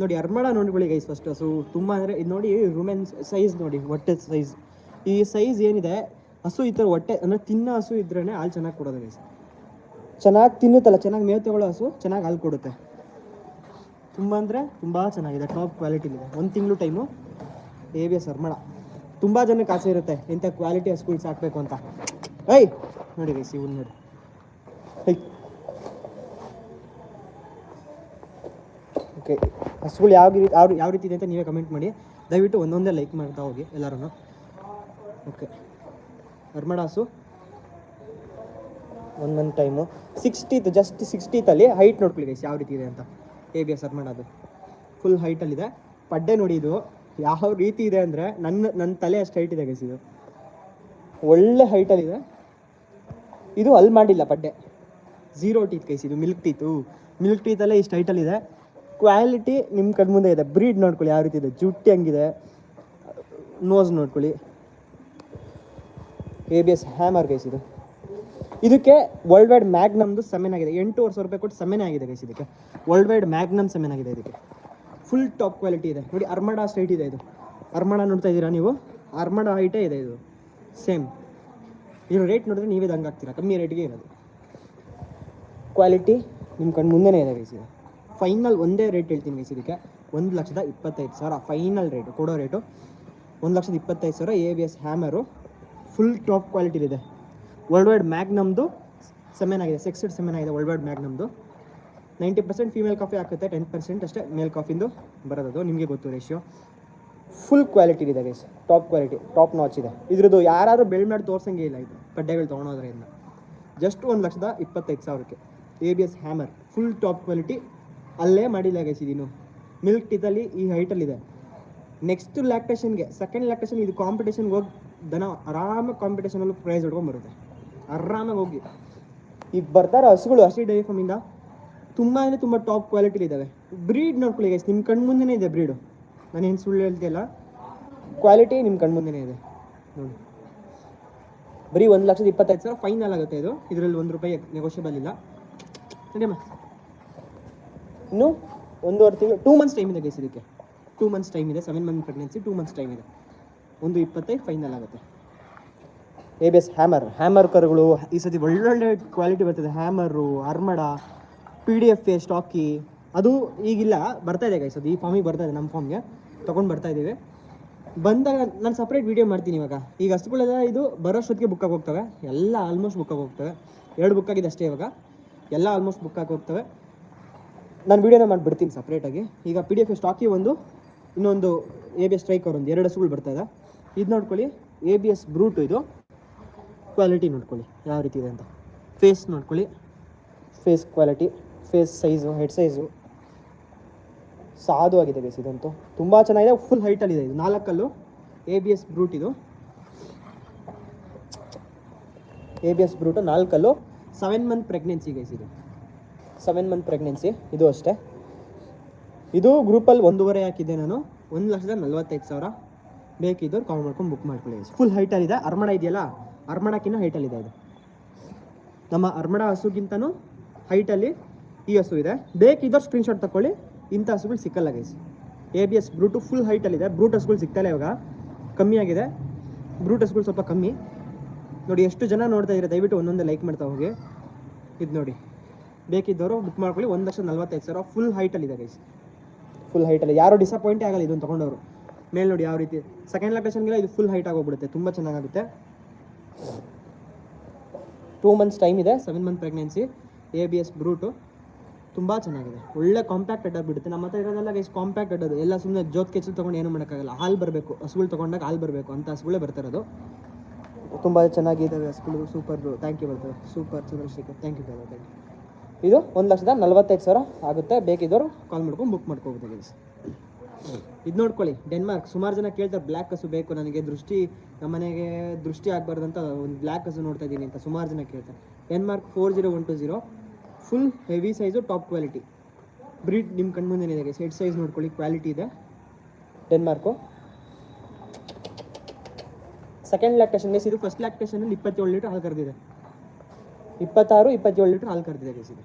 ನೋಡಿ ಅರ್ಮಳ ನೋಡ್ಕೊಳ್ಳಿ ಗೈಸ್ ಫಸ್ಟ್ ಹಸು ತುಂಬ ಅಂದರೆ ಇದು ನೋಡಿ ರುಮೆನ್ ಸೈಜ್ ನೋಡಿ, ಹೊಟ್ಟೆ ಸೈಜ್ ಈ ಸೈಜ್ ಏನಿದೆ, ಹಸು ಈ ಥರ ಹೊಟ್ಟೆ, ಅಂದರೆ ತಿನ್ನೋ ಹಸು ಇದ್ರೇ ಹಾಲು ಚೆನ್ನಾಗಿ ಕೊಡೋದು ಗೈಸ್ ಚೆನ್ನಾಗಿ ತಿನ್ನುತ್ತಲ್ಲ, ಚೆನ್ನಾಗಿ ಮೇವು ತಗೊಳ್ಳೋ ಹಸು ಚೆನ್ನಾಗಿ ಹಾಲು ಕೊಡುತ್ತೆ. ತುಂಬ ಅಂದರೆ ತುಂಬ ಚೆನ್ನಾಗಿದೆ ಟಾಪ್ ಕ್ವಾಲಿಟಿಲಿದೆ ಒಂದು ತಿಂಗಳು ಟೈಮು ಎ ಬಿ ಎಸ್ ಅರ್ಮಳ ತುಂಬ ಜನಕ್ಕೆ ಆಸೆ ಇರುತ್ತೆ, ಇಂಥ ಕ್ವಾಲಿಟಿ ಸ್ಕೂಲ್ಸ್ ಹಾಕ್ಬೇಕು ಅಂತ. ಐ ನೋಡಿ ಗೈಸ್ ಇವ್ನು ನೋಡಿ. ಐ ಓಕೆ ಹಸುಗಳು ಯಾವ ರೀತಿ ಯಾವ ಯಾವ ರೀತಿ ಇದೆ ಅಂತ ನೀವೇ ಕಮೆಂಟ್ ಮಾಡಿ. ದಯವಿಟ್ಟು ಒಂದೊಂದೇ ಲೈಕ್ ಮಾಡ್ತಾ ಹೋಗಿ ಎಲ್ಲರೂ ಓಕೆ ಧರ್ಮಡಾಸು ಹಸು one month time six teeth just ಸಿಕ್ಸ್ಟೀತಲ್ಲಿ height ನೋಡ್ಕೊಳ್ಳಿ ಗೈಸ್ ಯಾವ ರೀತಿ ಇದೆ ಅಂತ. ಎ ಬಿ ಎಸ್ ಅರ್ಮಡ ಅದು ಫುಲ್ ಹೈಟಲ್ಲಿದೆ ಪಡ್ಡೆ ನೋಡಿ ಇದು. ಯಾವ ರೀತಿ ಇದೆ ಅಂದರೆ ನನ್ನ ನನ್ನ ತಲೆ ಅಷ್ಟು ಹೈಟ್ ಇದೆ ಗೈಸ್ ಇದು. ಒಳ್ಳೆ ಹೈಟಲ್ಲಿದೆ ಇದು. ಅಲ್ಲಿ ಮಾಡಿಲ್ಲ ಪಡ್ಡೆ. ಝೀರೋ ಟೀತ್ ಗೈಸ್ ಇದು ಮಿಲ್ಕ್ ಟೀತು ಮಿಲ್ಕ್ ಟೀತಲ್ಲೇ ಇಷ್ಟು ಹೈಟಲ್ಲಿದೆ ಕ್ವಾಲಿಟಿ ನಿಮ್ಮ ಕಡೆ ಮುಂದೆ ಇದೆ. ಬ್ರೀಡ್ ನೋಡ್ಕೊಳ್ಳಿ ಯಾವ ರೀತಿ ಇದೆ. ಜುಟ್ಟಿ ಹಂಗಿದೆ. ನೋಸ್ ನೋಡ್ಕೊಳ್ಳಿ. A B S Hammer guys ಇದು. ಇದಕ್ಕೆ ವರ್ಲ್ಡ್ ವೈಡ್ ಮ್ಯಾಗ್ನಮ್ದು ಸೆಮೆನ್ ಆಗಿದೆ. ಎಂಟೂವರೆ ಸಾವಿರ ರೂಪಾಯಿ ಕೊಟ್ಟು ಸೆಮೆನ್ ಆಗಿದೆ ಗೈಸ್ ಇದಕ್ಕೆ. ವರ್ಲ್ಡ್ ವೈಡ್ ಮ್ಯಾಗ್ನಮ್ ಸೆಮೆನ್ ಇದಕ್ಕೆ. ಫುಲ್ ಟಾಪ್ ಕ್ವಾಲಿಟಿ ಇದೆ. ನೋಡಿ ಅರ್ಮಡ ಸ್ಟೈಟ್ ಇದೆ ಇದು. ಅರ್ಮಡ ನೋಡ್ತಾ ಇದ್ದೀರಾ ನೀವು? ಅರ್ಮಡ ಹೈಟೇ ಇದೆ ಇದು. ಸೇಮ್ ಇರೋ ರೇಟ್ ನೋಡಿದ್ರೆ ನೀವೇ ದಂಗೆ ಆಗ್ತೀರಾ. ಕಮ್ಮಿ ರೇಟ್ಗೆ ಇರೋದು. ಕ್ವಾಲಿಟಿ ನಿಮ್ಮ ಕಣ್ಣು ಮುಂದೆನೇ ಇದೆ ಗೈಸ್ ಇದು. ಫೈನಲ್ ಒಂದೇ ರೇಟ್ ಹೇಳ್ತೀನಿ ಗೈಸ್ ಇದಕ್ಕೆ. ಒಂದು ಲಕ್ಷದ ಇಪ್ಪತ್ತೈದು ಸಾವಿರ. ಫೈನಲ್ ರೇಟು ಕೊಡೋ ರೇಟು ಒಂದು ಲಕ್ಷದ ಇಪ್ಪತ್ತೈದು ಸಾವಿರ A B S Hammer full top quality ಇದೆ. ವರ್ಲ್ಡ್ ವೈಡ್ ಮ್ಯಾಗ್ನಮ್ದು ಸೆಮೆನ್ ಆಗಿದೆ. ಸೆಕ್ಸ್ಡ್ ಸೆಮೆನ್ ಆಗಿದೆ ವರ್ಲ್ಡ್ ವೈಡ್ ಮ್ಯಾಗ್ನಮ್ದು ನೈಂಟಿ ಪರ್ಸೆಂಟ್ ಫೀಮೇಲ್ ಕಾಫಿ ಹಾಕುತ್ತೆ ಟೆನ್ ಪರ್ಸೆಂಟ್ ಅಷ್ಟೇ ಮೇಲ್ ಕಾಫಿಂದು ಬರೋದು. ನಿಮಗೆ ಗೊತ್ತು ರೇಷಿಯೋ ಫುಲ್ ಕ್ವಾಲಿಟಿ ಇದೆ guys top quality top notch ಇದೆ. ಇದ್ರದ್ದು ಯಾರಾದರೂ ಬೆಳ್ ಮಾಡಿ ತೋರ್ಸಂಗೆ ಇಲ್ಲ ಇದು. ಪಡ್ಡೆಗಳು ತೊಗೊಳೋದ್ರಿಂದ ಜಸ್ಟ್ ಒಂದು ಲಕ್ಷದ ಇಪ್ಪತ್ತೈದು ಸಾವಿರಕ್ಕೆ. A B S hammer full top quality ಅಲ್ಲೇ ಮಾಡಿಲ್ಲ ಗೈಸ್ ಇದೀನು ಮಿಲ್ಕ್ ಟೀತಲ್ಲಿ ಈ ಹೈಟಲ್ಲಿದೆ ನೆಕ್ಸ್ಟ್ ಲ್ಯಾಕ್ಟೇಷನ್ಗೆ ಸೆಕೆಂಡ್ ಲ್ಯಾಕ್ಟೇಷನ್ ಇದು ಕಾಂಪಿಟೇಷನ್ಗೆ ಹೋಗಿ ದನ ಆರಾಮಾಗಿ ಕಾಂಪಿಟೇಷನಲ್ಲೂ ಪ್ರೈಸ್ ಹೊಡ್ಕೊಂಬರುತ್ತೆ ಆರಾಮಾಗಿ ಹೋಗಿ. ಈಗ ಬರ್ತಾರೆ ಹಸುಗಳು ಹಸಿ ಡೈರಿ ಫಾರ್ಮಿಂದ ತುಂಬ ಅಂದರೆ ತುಂಬ ಟಾಪ್ ಕ್ವಾಲಿಟಿ ಇದ್ದಾವೆ ಬ್ರೀಡ್ ನೋಡ್ಕೊಳ್ಳಿ ಗೈಸ್ ನಿಮ್ಮ ಕಣ್ಣು ಮುಂದೆನೇ ಇದೆ ಬ್ರೀಡು ನಾನೇನು ಸುಳ್ಳು ಹೇಳ್ತಿಲ್ಲ ಕ್ವಾಲಿಟಿ ನಿಮ್ಮ ಕಣ್ಣು ಮುಂದೆನೇ ಇದೆ. ನೋಡಿ. ಬರೀ ಒಂದು ಲಕ್ಷದ ಇಪ್ಪತ್ತೈದು ಸಾವಿರ ಫೈನಲ್ ಆಗುತ್ತೆ ಇದು. ಇದರಲ್ಲಿ ಒಂದು ರೂಪಾಯಿ ನೆಗೋಷಿಯಬಲ್ ಇಲ್ಲ. ಸರಿಯಮ್ಮ ಇನ್ನು ಒಂದೂವರೆ ತಿಂಗಳು ಟೂ ಮಂತ್ಸ್ ಟೈಮ್ ಇದೆ ಗೈಸ್ ಇದಕ್ಕೆ. ಟೂ ಮಂತ್ಸ್ ಟೈಮ್ ಇದೆ seven month pregnancy two months time ಇದೆ. ಒಂದು ಇಪ್ಪತ್ತೈದು ಫೈನಲ್ ಆಗುತ್ತೆ. A B S Hammer Hammer ಕರುಗಳು, ಈ ಸತಿ ಒಳ್ಳೊಳ್ಳೆ ಕ್ವಾಲಿಟಿ ಬರ್ತದೆ. Hammer Armada P D F stocky ಅದು ಈಗಿಲ್ಲ, ಬರ್ತಾ ಇದೆ ಗೈಸ್ ಅದು ಈ ಫಾರ್ಮಿಗೆ ಬರ್ತಾ ಇದೆ, ನಮ್ಮ ಫಾರ್ಮ್ಗೆ ತೊಗೊಂಡು ಬರ್ತಾ ಇದ್ದೀವಿ. ಬಂದಾಗ ನಾನು ಸಪ್ರೇಟ್ ವೀಡಿಯೋ ಮಾಡ್ತೀನಿ ಇವಾಗ. ಈಗ ಹಸುಗಳೆಲ್ಲ ಇದು ಬರೋಷ್ಟೊತ್ತಿಗೆ ಬುಕ್ ಆಗಿ ಹೋಗ್ತವೆ. ಎಲ್ಲ ಆಲ್ಮೋಸ್ಟ್ ಬುಕ್ ಆಗಿ ಹೋಗ್ತವೆ. ಎರಡು ಬುಕ್ ಆಗಿದೆ ಅಷ್ಟೇ ಇವಾಗ. ಎಲ್ಲ ಆಲ್ಮೋಸ್ಟ್ ಬುಕ್ ಆಗಿ ಹೋಗ್ತವೆ. ನಾನು ವೀಡಿಯೋನ ಮಾಡಿಬಿಡ್ತೀನಿ ಸಪ್ರೇಟಾಗಿ ಈಗ ಪಿ ಡಿ ಎಫ್ ಸ್ಟಾಕಿ ಒಂದು ಇನ್ನೊಂದು ಎ ಬಿ ಎಸ್ ಸ್ಟ್ರೈಕರ್ ಒಂದು ಎರಡು ಹಸುಗಳು ಬರ್ತಾ ಇದೆ. ಇದು ನೋಡ್ಕೊಳ್ಳಿ. ಎ ಬಿ ಎಸ್ ಬ್ರೂಟು ಇದು. ಕ್ವಾಲಿಟಿ ನೋಡ್ಕೊಳ್ಳಿ. ಯಾವ ರೀತಿ ಇದೆ ಅಂತ. ಫೇಸ್ ನೋಡ್ಕೊಳ್ಳಿ. Face quality face size head size ಸಾಧು ಆಗಿದೆ ಬೇಸ್ ಇದಂತೂ. ತುಂಬ ಚೆನ್ನಾಗಿದೆ ಫುಲ್ ಹೈಟಲ್ಲಿದೆ ಇದು. ನಾಲ್ಕಲ್ಲು ಎ ಬಿ ಎಸ್ ಬ್ರೂಟ್ ಇದು. ಎ ಬಿ ಎಸ್ ಬ್ರೂಟು ನಾಲ್ಕಲ್ಲು ಸೆವೆನ್ ಮಂತ್ ಪ್ರೆಗ್ನೆನ್ಸಿ ಗೈಸ್ ಇದು. ಸೆವೆನ್ ಮಂತ್ ಪ್ರೆಗ್ನೆನ್ಸಿ ಇದು ಅಷ್ಟೇ. ಇದು ಗ್ರೂಪಲ್ಲಿ ಒಂದೂವರೆ ಹಾಕಿದ್ದೆ ನಾನು. ಒಂದು ಲಕ್ಷದ ನಲ್ವತ್ತೈದು ಸಾವಿರ ಬೇಕಿದ್ದವ್ರು ಕಾಲ್ ಮಾಡ್ಕೊಂಡು ಬುಕ್ ಮಾಡ್ಕೊಳ್ಳಿ ಫುಲ್ ಹೈಟಲ್ಲಿದೆ ಅರ್ಮಡ ಇದೆಯಲ್ಲ ಅರ್ಮಡಕ್ಕಿಂತ ಹೈಟಲ್ಲಿದೆ ಇದು. ನಮ್ಮ ಅರ್ಮಡ ಹಸುಗಿಂತನೂ ಹೈಟಲ್ಲಿ ಈ ಹಸು ಇದೆ. ಬೇಕಿದ್ದೋ ಸ್ಕ್ರೀನ್ಶಾಟ್ ತಗೊಳ್ಳಿ ಇಂಥ ಹಸುಗಳು ಸಿಕ್ಕಲ್ಲ guys A B S Brute full ಹೈಟಲ್ಲಿದೆ Brute ಹಸುಗಳು ಸಿಗ್ತಾಯಿಲ್ಲ ಇವಾಗ. ಕಮ್ಮಿ ಆಗಿದೆ. ಬ್ರೂಟ್ ಹಸುಗಳು ಸ್ವಲ್ಪ ಕಮ್ಮಿ. ನೋಡಿ, ಎಷ್ಟು ಜನ ನೋಡ್ತಾ ಇದ್ದಾರೆ? ದಯವಿಟ್ಟು ಒಂದೊಂದೇ ಲೈಕ್ ಮಾಡ್ತಾ ಹೋಗಿ. ಇದು ನೋಡಿ. ಬೇಕಿದ್ದವರು ಬುಕ್ ಮಾಡ್ಕೊಳ್ಳಿ. ಒಂದು ಲಕ್ಷ ನಲ್ವತ್ತೈದು ಸಾವಿರ ಫುಲ್ ಹೈಟಲ್ಲಿದೆ ಗೈಸ್ ಫುಲ್ ಹೈಟಲ್ಲಿ ಯಾರು ಡಿಸಪಾಯಿಂಟೇ ಆಗಲ್ಲ ಇದನ್ನು ತೊಗೊಂಡವರು. ಮೇಲೆ ನೋಡಿ ಯಾವ ರೀತಿ. ಸೆಕೆಂಡ್ ಲೊಕೇಶನ್ಗೆಲ್ಲ ಇದು ಫುಲ್ ಹೈಟ್ ಆಗೋಗ್ಬಿಡುತ್ತೆ. ತುಂಬ ಚೆನ್ನಾಗಾಗುತ್ತೆ. ಟೂ ಮಂತ್ಸ್ ಟೈಮ್ ಇದೆ. Seven month pregnancy A B S Brute ತುಂಬ ಚೆನ್ನಾಗಿದೆ. ಒಳ್ಳೆ ಕಾಂಪ್ಯಾಕ್ಟ್ ಅಡ್ಡ ಬಿಡುತ್ತೆ. ನಮ್ಮ ಹತ್ರ ಇರೋದೆಲ್ಲ ಗೈಸ್ ಕಾಂಪ್ಯಾಕ್ಟ್ ಅಡ್ಡದು. ಎಲ್ಲ ಸುಮ್ಮನೆ ಜೋತ್ ಕೆಚ್ಚಲು ತೊಗೊಂಡು ಏನು ಮಾಡೋಕ್ಕಾಗಲ್ಲ. ಹಾಲು ಬರಬೇಕು. ಹಸುಗಳು ತೊಗೊಂಡಾಗ ಹಾಲು ಬರಬೇಕು ಅಂತ ಹಸುಗಳೇ ಬರ್ತಿರೋದು ತುಂಬ ಚೆನ್ನಾಗಿದ್ದಾವೆ ಹಸುಗಳು. ಸೂಪರ್ದು ಥ್ಯಾಂಕ್ ಯು ಬರ್ತದೆ super Chandrashekar. Thank you thank you ಇದು ಒಂದು ಲಕ್ಷದ ನಲ್ವತ್ತೈದು ಸಾವಿರ ಆಗುತ್ತೆ. ಬೇಕಿದ್ದವರು ಕಾಲ್ ಮಾಡ್ಕೊಂಡು ಬುಕ್ ಮಾಡ್ಕೋಬೋದು ಗೈಸ್ ಇದು ನೋಡ್ಕೊಳ್ಳಿ. ಡೆನ್ಮಾರ್ಕ್ ಸುಮಾರು ಜನ ಕೇಳ್ತಾರೆ ಬ್ಲ್ಯಾಕ್ ಹಸು ಬೇಕು ನನಗೆ. ದೃಷ್ಟಿ ನಮ್ಮ ಮನೆಗೆ ದೃಷ್ಟಿ ಆಗಬಾರ್ದು ಅಂತ ಒಂದು ಬ್ಲ್ಯಾಕ್ ಹಸು ನೋಡ್ತಾ ಇದ್ದೀನಿ ಅಂತ ಸುಮಾರು ಜನ ಕೇಳ್ತಾರೆ. Denmark four zero one two zero full heavy size top quality breed ನಿಮ್ಮ ಕಣ್ಮುಂದೇನೆ ಇದೆ ಹೆಡ್ ಸೈಜ್ ನೋಡ್ಕೊಳ್ಳಿ ಕ್ವಾಲಿಟಿ ಇದೆ. ಡೆನ್ಮಾರ್ಕು ಸೆಕೆಂಡ್ ಲ್ಯಾಕ್ಟೇಷನ್ ಗೈಸ್ ಇದು ಫಸ್ಟ್ ಲ್ಯಾಕ್ಟೇಷನಲ್ಲಿ ಇಪ್ಪತ್ತೇಳು ಲೀಟ್ರ್ ಹಾಲು ಕರೆದಿದೆ. ಇಪ್ಪತ್ತಾರು, ಇಪ್ಪತ್ತೇಳು ಲೀಟ್ರ್ ಹಾಲು ಕರೆದಿದೆ ಗೈಸ್ ಇದು.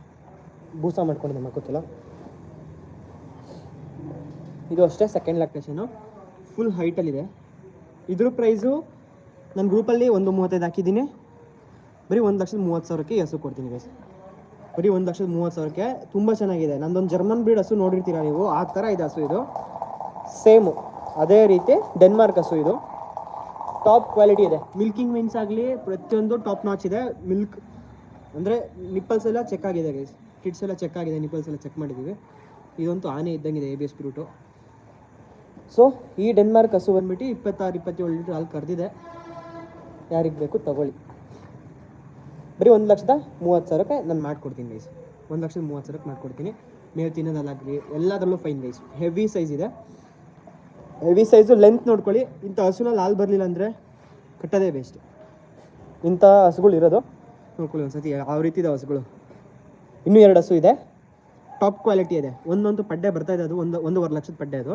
ಬೂಸ ಮಾಡ್ಕೊಂಡಿದೆ ಗೊತ್ತಿಲ್ಲ. ಇದು ಅಷ್ಟೇ ಸೆಕೆಂಡ್ ಲ್ಯಾಕ್ಟೇಷನು ಫುಲ್ ಹೈಟಲ್ಲಿದೆ ಇದ್ರ ಪ್ರೈಸು ನನ್ನ ಗ್ರೂಪಲ್ಲಿ ಒಂದು ಮೂವತ್ತೈದು ಹಾಕಿದ್ದೀನಿ. ಬರೀ ಒಂದು ಲಕ್ಷದ ಮೂವತ್ತು ಸಾವಿರಕ್ಕೆ ಹೆಸರು ಕೊಡ್ತೀನಿ ಗೈಸ್ ಬರೀ ಒಂದು ಲಕ್ಷದ ಮೂವತ್ತು ಸಾವಿರಕ್ಕೆ ತುಂಬ ಚೆನ್ನಾಗಿದೆ. ನಂದೊಂದು ಜರ್ಮನ್ ಬ್ರೀಡ್ ಹಸು ನೋಡಿರ್ತೀರಾ ನೀವು? ಆ ಥರ ಇದೆ ಹಸು ಇದು. ಸೇಮು ಅದೇ ರೀತಿ ಡೆನ್ಮಾರ್ಕ್ ಹಸು ಇದು. ಟಾಪ್ ಕ್ವಾಲಿಟಿ ಇದೆ. ಮಿಲ್ಕಿಂಗ್ ಮೀನ್ಸ್ ಆಗಲಿ ಪ್ರತಿಯೊಂದು ಟಾಪ್ ನಾಚ್ ಇದೆ. ಮಿಲ್ಕ್ ಅಂದರೆ ನಿಪ್ಪಲ್ಸ್ ಎಲ್ಲ ಚೆಕ್ ಆಗಿದೆ ಗೈಸ್ ಕಿಡ್ಸ್ ಎಲ್ಲ ಚೆಕ್ ಆಗಿದೆ ನಿಪ್ಪಲ್ಸ್ ಎಲ್ಲ ಚೆಕ್ ಮಾಡಿದ್ದೀವಿ ಇದಂತೂ ಆನೆ ಇದ್ದಂಗಿದೆ A B S Brute so ಈ ಡೆನ್ಮಾರ್ಕ್ ಹಸು ಬಂದ್ಬಿಟ್ಟು ಇಪ್ಪತ್ತಾರು, ಇಪ್ಪತ್ತೇಳು ಲೀಟ್ರ್ ಹಾಲು ಕರೆದಿದೆ. ಯಾರಿಗೆ ಬೇಕು ತಗೊಳ್ಳಿ. ಬರೀ ಒಂದು ಲಕ್ಷದ ಮೂವತ್ತು ಸಾವಿರಕ್ಕೆ ನಾನು ಮಾಡ್ಕೊಡ್ತೀನಿ ಗೈಸ್ ಒಂದು ಲಕ್ಷದ ಮೂವತ್ತು ಸಾವಿರಕ್ಕೆ ಮಾಡ್ಕೊಡ್ತೀನಿ. ಮೇವು ತಿನ್ನೋದಲ್ಲಾಗಲಿ ಎಲ್ಲದರಲ್ಲೂ ಫೈನ್ ಗೈಸ್ ಹೆವಿ ಸೈಜ್ ಇದೆ. ಹೆವಿ ಸೈಜು ಲೆಂತ್ ನೋಡ್ಕೊಳ್ಳಿ. ಇಂಥ ಹಸುನಲ್ಲಿ ಹಾಲು ಬರಲಿಲ್ಲ ಅಂದರೆ ಕಟ್ಟೋದೇ ಬೇಸ್ಟ್ ಇಂಥ ಹಸುಗಳು ಇರೋದು, ನೋಡ್ಕೊಳ್ಳಿ ಒಂದ್ಸತಿ ಯಾವ ರೀತಿ ಇದೆ ಹಸುಗಳು. ಇನ್ನೂ ಎರಡು ಹಸು ಇದೆ. ಟಾಪ್ ಕ್ವಾಲಿಟಿ ಇದೆ. ಒಂದೊಂದು ಪಡ್ಡೆ ಬರ್ತಾ ಇದೆ ಅದು, ಒಂದು, ಒಂದೂವರೆ ಲಕ್ಷದ ಪಡ್ಡೆ ಅದು.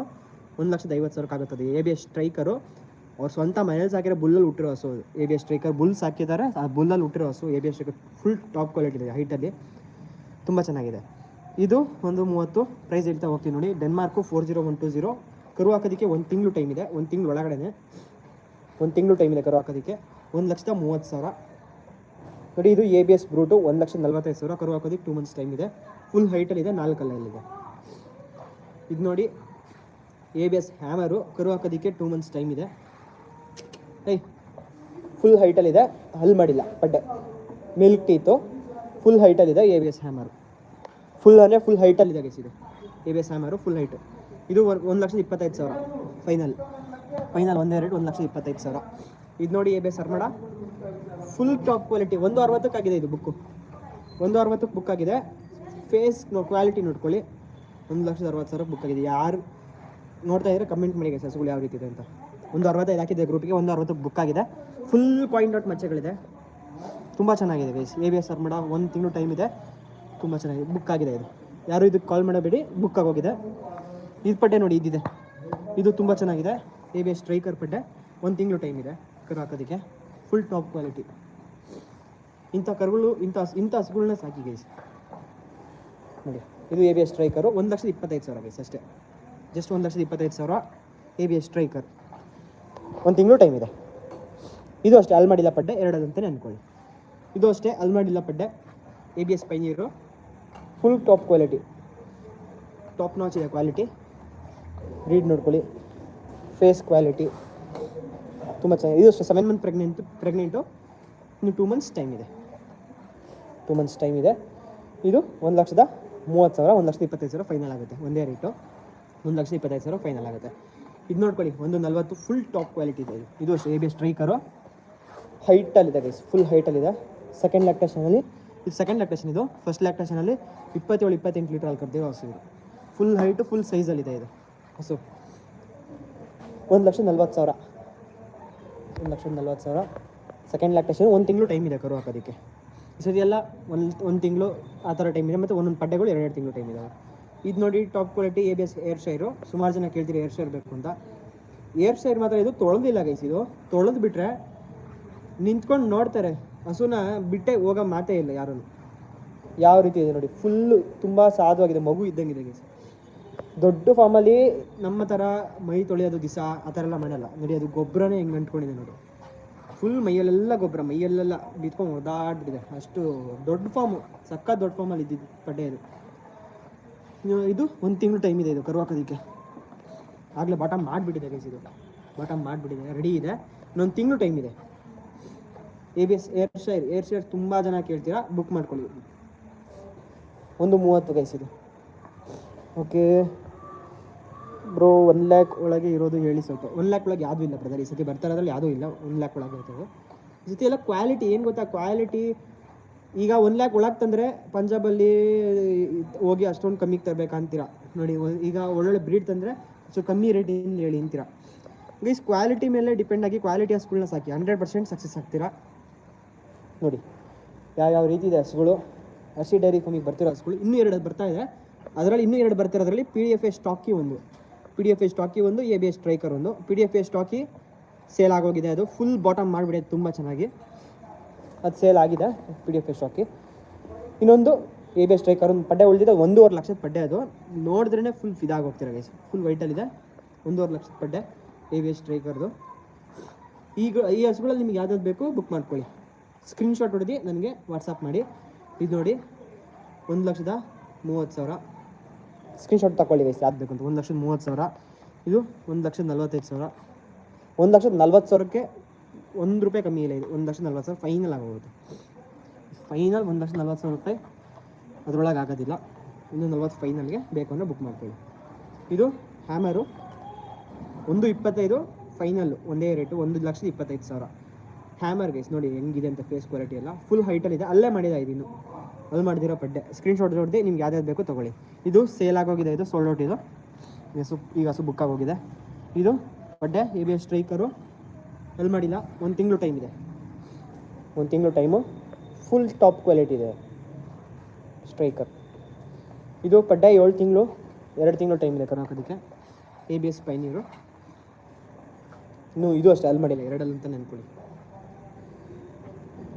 ಒಂದು ಲಕ್ಷದ ಐವತ್ತು ಸಾವಿರಕ್ಕೆ ಆಗುತ್ತದೆ. ಎ ಬಿ ಎಸ್ ಸ್ಟ್ರೈಕರು ಅವ್ರ ಸ್ವಂತ ಮನೇಲಿ ಸಾಕಿರೋ ಬುಲ್ಲಲ್ಲಿ ಹುಟ್ಟಿರೋ ಹಸು A B S striker bull ಸಾಕಿದ್ದಾರೆ ಆ ಬುಲ್ಲಲ್ಲಿ ಹುಟ್ಟಿರೋ ಹಸು A B S Striker full top quality ಇದೆ ಹೈಟಲ್ಲಿ ತುಂಬ ಚೆನ್ನಾಗಿದೆ. ಇದು ಒಂದು ಮೂವತ್ತು ಪ್ರೈಸ್ ಹೇಳ್ತಾ ಹೋಗ್ತೀನಿ ನೋಡಿ. Denmark four zero one two zero ಕರು ಹಾಕೋದಕ್ಕೆ ಒಂದು ತಿಂಗಳು ಟೈಮ್ ಇದೆ, ಒಂದು ತಿಂಗಳು ಒಳಗಡೆನೆ. ಒಂದು ತಿಂಗಳು ಟೈಮ್ ಇದೆ ಕರು ಹಾಕೋದಕ್ಕೆ. ಒಂದು ಲಕ್ಷದ ಮೂವತ್ತು ಸಾವಿರ. ನೋಡಿ, ಇದು ಎ ಬಿ ಎಸ್ ಬ್ರೂಟು ಒಂದು ಲಕ್ಷದ ನಲ್ವತ್ತೈದು ಸಾವಿರ. ಕರು ಹಾಕೋದಕ್ಕೆ ಟೂ ಮಂತ್ಸ್ ಟೈಮ್ ಇದೆ. ಫುಲ್ ಹೈಟಲ್ಲಿದೆ ನಾಲ್ಕು ಅಲ್ಲಲ್ಲಿದೆ ಇದು ನೋಡಿ ಎ ಬಿ ಎಸ್ ಹ್ಯಾಮರು ಕರು ಹಾಕೋದಕ್ಕೆ ಟೂ ಮಂತ್ಸ್ ಟೈಮ್ ಇದೆ. ಏಯ್ ಫುಲ್ ಹೈಟಲ್ಲಿದೆ ಹಲ್ ಮಾಡಿಲ್ಲ ಬಡ್ಡೆ milk teeth full ಹೈಟಲ್ಲಿದೆ A B S Hammer full ಅಂದರೆ ಫುಲ್ ಹೈಟಲ್ಲಿದೆ ಗೈಸ್ ಇದು A B S Hammer full height ಇದು ಒಂದು ಲಕ್ಷದ ಇಪ್ಪತ್ತೈದು ಸಾವಿರ ಫೈನಲ್ ಫೈನಲ್ ಒಂದೆರಡು ಒಂದು ಲಕ್ಷದ ಇಪ್ಪತ್ತೈದು ಸಾವಿರ. ಇದು ನೋಡಿ A B S Armada full top quality ಒಂದು ಅರವತ್ತಕ್ಕಾಗಿದೆ ಇದು ಬುಕ್ಕು ಒಂದು ಅರವತ್ತಕ್ಕೆ ಬುಕ್ ಆಗಿದೆ. ಫೇಸ್ ಕ್ವಾಲಿಟಿ ನೋಡ್ಕೊಳ್ಳಿ. ಒಂದು ಲಕ್ಷದ ಅರವತ್ತು ಸಾವಿರ ಬುಕ್ ಆಗಿದೆ. ಯಾರು ನೋಡ್ತಾ ಇದ್ರೆ ಕಮೆಂಟ್ ಮಾಡಿ ಸಸ್ಗಳು ಯಾವ ರೀತಿ ಇದೆ ಅಂತ. ಒಂದು ಅರವತ್ತೈದು ಹಾಕಿದೆ ಗ್ರೂಪಿಗೆ, ಒಂದು ಅರವತ್ತು ಬುಕ್ ಆಗಿದೆ. ಫುಲ್ ಕಾಯಿನ್ ಡಾಟ್ ಮಚ್ಚೆಗಳಿದೆ. ತುಂಬ ಚೆನ್ನಾಗಿದೆ guys A B S Armada ಒಂದು ತಿಂಗಳು ಟೈಮ್ ಇದೆ. ತುಂಬ ಚೆನ್ನಾಗಿದೆ. ಬುಕ್ ಆಗಿದೆ ಇದು. ಯಾರು ಇದಕ್ಕೆ ಕಾಲ್ ಮಾಡಬೇಡಿ ಬುಕ್ ಆಗೋಗಿದೆ ಇದು ಪಡ್ಡೆ ನೋಡಿ ಇದಿದೆ ಇದು ತುಂಬ ಚೆನ್ನಾಗಿದೆ. ಎ ಬಿ ಎಸ್ ಸ್ಟ್ರೈಕರ್ ಪಡ್ಡೆ ಒಂದು ತಿಂಗಳು ಟೈಮ್ ಇದೆ ಕರು ಹಾಕೋದಕ್ಕೆ. ಫುಲ್ ಟಾಪ್ ಕ್ವಾಲಿಟಿ ಇಂಥ ಕರುಗಳು, ಇಂಥ ಇಂಥ ಹಸುಗಳನ್ನ ಸಾಕಿ ಗೈಸ್ ನೋಡಿ, ಇದು ಎ ಬಿ ಎಸ್ ಸ್ಟ್ರೈಕರು ಒಂದು ಲಕ್ಷದ ಇಪ್ಪತ್ತೈದು ಸಾವಿರ ಗೈಸ್ ಅಷ್ಟೇ. ಜಸ್ಟ್ ಒಂದು ಲಕ್ಷದ ಇಪ್ಪತ್ತೈದು ಸಾವಿರ ಎ ಬಿ ಎಸ್ ಸ್ಟ್ರೈಕರ್ ಒಂದು ತಿಂಗಳು ಟೈಮ್ ಇದೆ. ಇದು ಅಷ್ಟೇ ಅಲ್ಮಾಡಿಲ್ಲ ಪಡ್ಡೆ ಎರಡದಂತಲೇ ಅಂದ್ಕೊಳ್ಳಿ ಇದು ಅಷ್ಟೇ ಅಲ್ಮಡಿಲ್ಲ ಮಾಡಿಲ್ಲ ಪಡ್ಡೆ A B S Pioneer full top quality top notch ಇದೆ ಕ್ವಾಲಿಟಿ ರೀಡ್ ನೋಡ್ಕೊಳ್ಳಿ. ಫೇಸ್ ಕ್ವಾಲಿಟಿ ತುಂಬ ಚೆನ್ನಾಗಿದೆ ಇದು ಅಷ್ಟೇ ಸೆವೆನ್ ಮಂತ್ ಪ್ರೆಗ್ನೆಂಟ್ ಪ್ರೆಗ್ನೆಂಟು ಇನ್ನು ಟೂ ಮಂತ್ಸ್ ಟೈಮ್ ಇದೆ. ಟೂ ಮಂತ್ಸ್ ಟೈಮ್ ಇದೆ. ಇದು ಒಂದು ಲಕ್ಷದ ಮೂವತ್ತು ಸಾವಿರ, ಒಂದು ಲಕ್ಷದ ಇಪ್ಪತ್ತೈದು ಸಾವಿರ ಫೈನಲ್ ಆಗುತ್ತೆ. ಒಂದೇ ರೇಟು ಒಂದು ಲಕ್ಷದ ಇಪ್ಪತ್ತೈದು ಸಾವಿರ ಫೈನಲ್ ಆಗುತ್ತೆ. ಇದು ನೋಡ್ಕೊಳ್ಳಿ, ಒಂದು ನಲ್ವತ್ತು ಫುಲ್ ಟಾಪ್ ಕ್ವಾಲಿಟಿ ಇದೆ ಇದು. ಇದು ಅಷ್ಟೇ ಎ ಬಿ ಸ್ಟ್ರೈಕರು ಹೈಟಲ್ಲಿದೆ ಗೈಸ್ ಫುಲ್ ಹೈಟಲ್ಲಿದೆ ಸೆಕೆಂಡ್ ಲ್ಯಾಕ್ಟೇಷನಲ್ಲಿ ಇದು ಸೆಕೆಂಡ್ ಲ್ಯಾಕ್ಟೇಷನ್ ಇದು. ಫಸ್ಟ್ ಲ್ಯಾಕ್ಟೇಷನಲ್ಲಿ ಇಪ್ಪತ್ತೇಳು, ಇಪ್ಪತ್ತೆಂಟು ಲೀಟರ್ ಅಲ್ಲಿ ಕರ್ದೇವೆ ಹಸು ಇದು. ಫುಲ್ ಹೈಟು ಫುಲ್ ಸೈಜಲ್ಲಿದೆ ಇದು ಹಸು. ಒಂದು ಲಕ್ಷ ನಲ್ವತ್ತು ಸಾವಿರ. ಒಂದು ಲಕ್ಷದ ನಲ್ವತ್ತು ಸಾವಿರ. ಸೆಕೆಂಡ್ ಲ್ಯಾಕ್ಟೇಷನ್ ಒಂದು ತಿಂಗಳು ಟೈಮ್ ಇದೆ ಕರು ಹಾಕೋದಕ್ಕೆ. ಸರಿ ಎಲ್ಲ ಒಂದು ಒಂದು ತಿಂಗಳು ಆ ಥರ ಟೈಮ್ ಇದೆ, ಮತ್ತು ಒಂದೊಂದು ಪಡ್ಡೆಗಳು ಎರಡೆರಡು ತಿಂಗಳು ಟೈಮ್ ಇದಾವೆ. ಇದು ನೋಡಿ top quality A B S Ayrshire ಸುಮಾರು ಜನ ಕೇಳ್ತೀರಿ ಏರ್ ಶೈರ್ ಬೇಕು ಅಂತ. ಏರ್ ಶೈರ್ ಮಾತ್ರ ಇದು ತೊಳೆದಿಲ್ಲ ಗೈಸ್ ಇದು. ತೊಳೆದು ಬಿಟ್ರೆ ನಿಂತ್ಕೊಂಡು ನೋಡ್ತಾರೆ. ಹಸುನ ಬಿಟ್ಟೆ ಹೋಗೋ ಮಾತೇ ಇಲ್ಲ ಯಾರೂ ಯಾವ ರೀತಿ ಇದೆ ನೋಡಿ ಫುಲ್ಲು ತುಂಬ ಸಾಧುವಾಗಿದೆ ಮಗು ಇದ್ದಂಗಿದೆ ಗೈಸ್ ದೊಡ್ಡ ಫಾರ್ಮಲ್ಲಿ ನಮ್ಮ ಥರ ಮೈ ತೊಳೆಯೋದು ದಿಸ, ಆ ಥರ ಎಲ್ಲ ಮಾಡಲ್ಲ. ನೋಡಿ ಅದು ಗೊಬ್ಬರನೇ ಹೆಂಗೆ ಅಂಟ್ಕೊಂಡಿದೆ ನೋಡಿ. ಫುಲ್ ಮೈಯಲ್ಲೆಲ್ಲ ಗೊಬ್ಬರ, ಮೈಯಲ್ಲೆಲ್ಲ ಬಿತ್ಕೊಂಡು ಹೊಡೆದಾಡ್ಬಿಟ್ಟಿದೆ ಅಷ್ಟು ದೊಡ್ಡ ಫಾರ್ಮು ಸಕ್ಕ ದೊಡ್ಡ ಫಾರ್ಮಲ್ಲಿ ಇದ್ದಿದ್ದು ಪಡ್ಡೆ ಇದು ಇನ್ನು ಇದು ಒಂದು ತಿಂಗಳು ಟೈಮ್ ಇದೆ ಇದು ಕರು ಹಾಕೋದಕ್ಕೆ ಆಗಲೇ ಬಾಟಮ್ ಮಾಡಿಬಿಟ್ಟಿದೆ ಗೈಸ್ ಇದು. ಬಾಟಮ್ ಮಾಡಿಬಿಟ್ಟಿದೆ ರೆಡಿ ಇದೆ. ಇನ್ನೊಂದು ತಿಂಗಳು ಟೈಮ್ ಇದೆ. A B S Ayrshire Ayrshire ತುಂಬ ಜನ ಕೇಳ್ತೀರಾ ಬುಕ್ ಮಾಡ್ಕೊಳ್ಳಿ. ಒಂದು ಮೂವತ್ತು ಗೈಸ್ ಇದು. ಓಕೆ ಬ್ರೋ ಒನ್ ಲ್ಯಾಕ್ ಒಳಗೆ ಇರೋದು ಹೇಳಿ ಸ್ವಲ್ಪ. ಒನ್ ಲ್ಯಾಕ್ ಒಳಗೆ ಯಾವುದೂ ಇಲ್ಲ ಬ್ರದರ್ ಈ ಸತಿ ಬರ್ತಾ ಇರೋದ್ರಲ್ಲಿ ಯಾವುದೂ ಇಲ್ಲ ಒನ್ ಲ್ಯಾಕ್ ಒಳಗೆ ಇರ್ತದೆ. ಈ ಸತಿ ಎಲ್ಲ ಕ್ವಾಲಿಟಿ ಏನು ಗೊತ್ತಾ? ಕ್ವಾಲಿಟಿ ಈಗ ಒನ್ ಲ್ಯಾಕ್ ಒಳಗೆ ತಂದರೆ ಪಂಜಾಬಲ್ಲಿ ಹೋಗಿ ಅಷ್ಟೊಂದು ಕಮ್ಮಿಗೆ ತರಬೇಕಂತೀರ? ನೋಡಿ ಈಗ ಒಳ್ಳೊಳ್ಳೆ ಬ್ರೀಡ್ ತಂದರೆ ಸೊ ಕಮ್ಮಿ ರೇಟಿಂದ ಹೇಳಿ ಅಂತೀರ? ಗೈಸ್ ಕ್ವಾಲಿಟಿ ಮೇಲೆ ಡಿಪೆಂಡ್ ಆಗಿ ಕ್ವಾಲಿಟಿ ಹಸುಗಳನ್ನ ಸಾಕಿ. ಹಂಡ್ರೆಡ್ ಪರ್ಸೆಂಟ್ ಸಕ್ಸಸ್ ಆಗ್ತೀರಾ? ನೋಡಿ ಯಾವ ಯಾವ ರೀತಿ ಇದೆ ಹಸುಗಳು? ಹಸಿ ಡೈರಿ ಫಾರ್ಮಿಗೆ ಬರ್ತಿರೋ ಹಸುಗಳು? ಇನ್ನೂ ಎರಡು ಬರ್ತಾ ಇದೆ. ಅದರಲ್ಲಿ ಇನ್ನೂ ಎರಡು ಬರ್ತಿರೋದ್ರಲ್ಲಿ P D F A stocky ಒಂದು. P D F A stocky ಒಂದು ಎ ಬಿ ಎಸ್ ಸ್ಟ್ರೈಕರ್ ಒಂದು. P D F A stocky sale ಆಗೋಗಿದೆ. ಅದು ಫುಲ್ ಬಾಟಮ್ ಮಾಡಿಬಿಡಿದೆ ತುಂಬ ಚೆನ್ನಾಗಿ. ಅದು ಸೇಲ್ ಆಗಿದೆ ಪಿ ಡಿ ಎಫ್ ಸ್ಟಾಕಿ ಇನ್ನೊಂದು ಎ ಬಿ ಎಸ್ ಸ್ಟ್ರೈಕರ್ ಒಂದು ಪಡ್ಡೆ ಉಳಿದಿದೆ, ಒಂದೂವರೆ ಲಕ್ಷದ ಪಡ್ಡೆ ಅದು. ನೋಡಿದ್ರೇ ಫುಲ್ ಫಿದಾಗಿ ಹೋಗ್ತೀರ ಗೈಸ್ ಫುಲ್ ವೈಟಲ್ಲಿದೆ ಒಂದೂವರೆ ಲಕ್ಷದ ಪಡ್ಡೆ ಎ ಬಿ ಎಸ್ ಸ್ಟ್ರೈಕರ್ದು ಈಗ ಈ ಹಸುಗಳಲ್ಲಿ ನಿಮ್ಗೆ ಯಾವ್ದಾದ್ರು ಬೇಕು ಬುಕ್ ಮಾಡ್ಕೊಳ್ಳಿ. ಸ್ಕ್ರೀನ್ಶಾಟ್ ಹೊಡೆದು, ನನಗೆ ವಾಟ್ಸಪ್ ಮಾಡಿ. ಇದು ನೋಡಿ, ಒಂದು ಲಕ್ಷದ ಮೂವತ್ತು ಸಾವಿರ. ಸ್ಕ್ರೀನ್ಶಾಟ್ ತಗೊಳ್ಳಿ ಗೈಸ್ ಯಾವ್ದು ಬೇಕು ಅಂತ. ಒಂದು ಲಕ್ಷದ ಮೂವತ್ತು ಸಾವಿರ. ಇದು ಒಂದು ಲಕ್ಷದ ನಲ್ವತ್ತೈದು ಸಾವಿರ. ಒಂದು ಲಕ್ಷದ ನಲ್ವತ್ತು ಸಾವಿರಕ್ಕೆ ಒಂದು ರೂಪಾಯಿ ಕಮ್ಮಿ ಇಲ್ಲ ಇದು. ಒಂದು ಲಕ್ಷ ನಲ್ವತ್ತು ಸಾವಿರ ಫೈನಲ್ ಆಗೋಗುತ್ತೆ. ಫೈನಲ್ ಒಂದು ಲಕ್ಷದ ನಲ್ವತ್ತು ಸಾವಿರ ರೂಪಾಯಿ ಅದರೊಳಗೆ ಆಗೋದಿಲ್ಲ. ಇನ್ನು ನಲ್ವತ್ತು ಫೈನಲ್ಗೆ ಬೇಕು ಅಂದರೆ ಬುಕ್ ಮಾಡ್ಕೊಳ್ಳಿ. ಇದು ಹ್ಯಾಮರು ಒಂದು ಇಪ್ಪತ್ತೈದು ಫೈನಲ್ ಒಂದೇ ರೇಟು ಒಂದು ಲಕ್ಷದ ಇಪ್ಪತ್ತೈದು ಸಾವಿರ. ಹ್ಯಾಮರ್ ಗೈಸ್ ನೋಡಿ ಹೆಂಗಿದೆ ಅಂತ ಫೇಸ್ ಕ್ವಾಲಿಟಿ ಎಲ್ಲ. ಫುಲ್ ಹೈಟಲ್ಲಿದೆ ಅಲ್ಲೇ ಮಾಡಿದ ಇದನ್ನು ಅಲ್ಲಿ ಮಾಡಿದಿರೋ ಪಡ್ಡೆ. ಸ್ಕ್ರೀನ್ಶಾಟ್ ಹೊಡೆದು ನಿಮ್ಗೆ ಯಾವ್ದು ಬೇಕು ತೊಗೊಳ್ಳಿ. ಇದು ಸೇಲ್ ಆಗೋಗಿದೆ. ಇದು ಸೋಲ್ಡ್ ಔಟ್ ಇದು. ಈಗ ಸು ಈಗ ಹಸು ಬುಕ್ ಆಗೋಗಿದೆ. ಇದು ಪಡ್ಡೆ ಎ ಬಿ ಎಸ್ ಸ್ಟ್ರೈಕರು ಅಲ್ಲಿ ಮಾಡಿಲ್ಲ, ಒಂದು ತಿಂಗಳು ಟೈಮ್ ಇದೆ. ಒಂದು ತಿಂಗಳು ಟೈಮು ಫುಲ್ ಟಾಪ್ ಕ್ವಾಲಿಟಿ ಇದೆ. ಸ್ಟ್ರೈಕರ್ ಇದು ಪಡ್ಡೆ ಏಳು ತಿಂಗಳು, ಎರಡು ತಿಂಗಳು ಟೈಮ್ ಇದೆ ಕರು ಹಾಕೋದಕ್ಕೆ. ಎ ಬಿ ಎಸ್ ಪೈನೀರು ಇನ್ನು ಇದು ಅಷ್ಟೇ ಅಲ್ಲಿ ಮಾಡಿಲ್ಲ ಎರಡಲ್ಲಿ ಅಂತ ನೆನ್ಕೊಳ್ಳಿ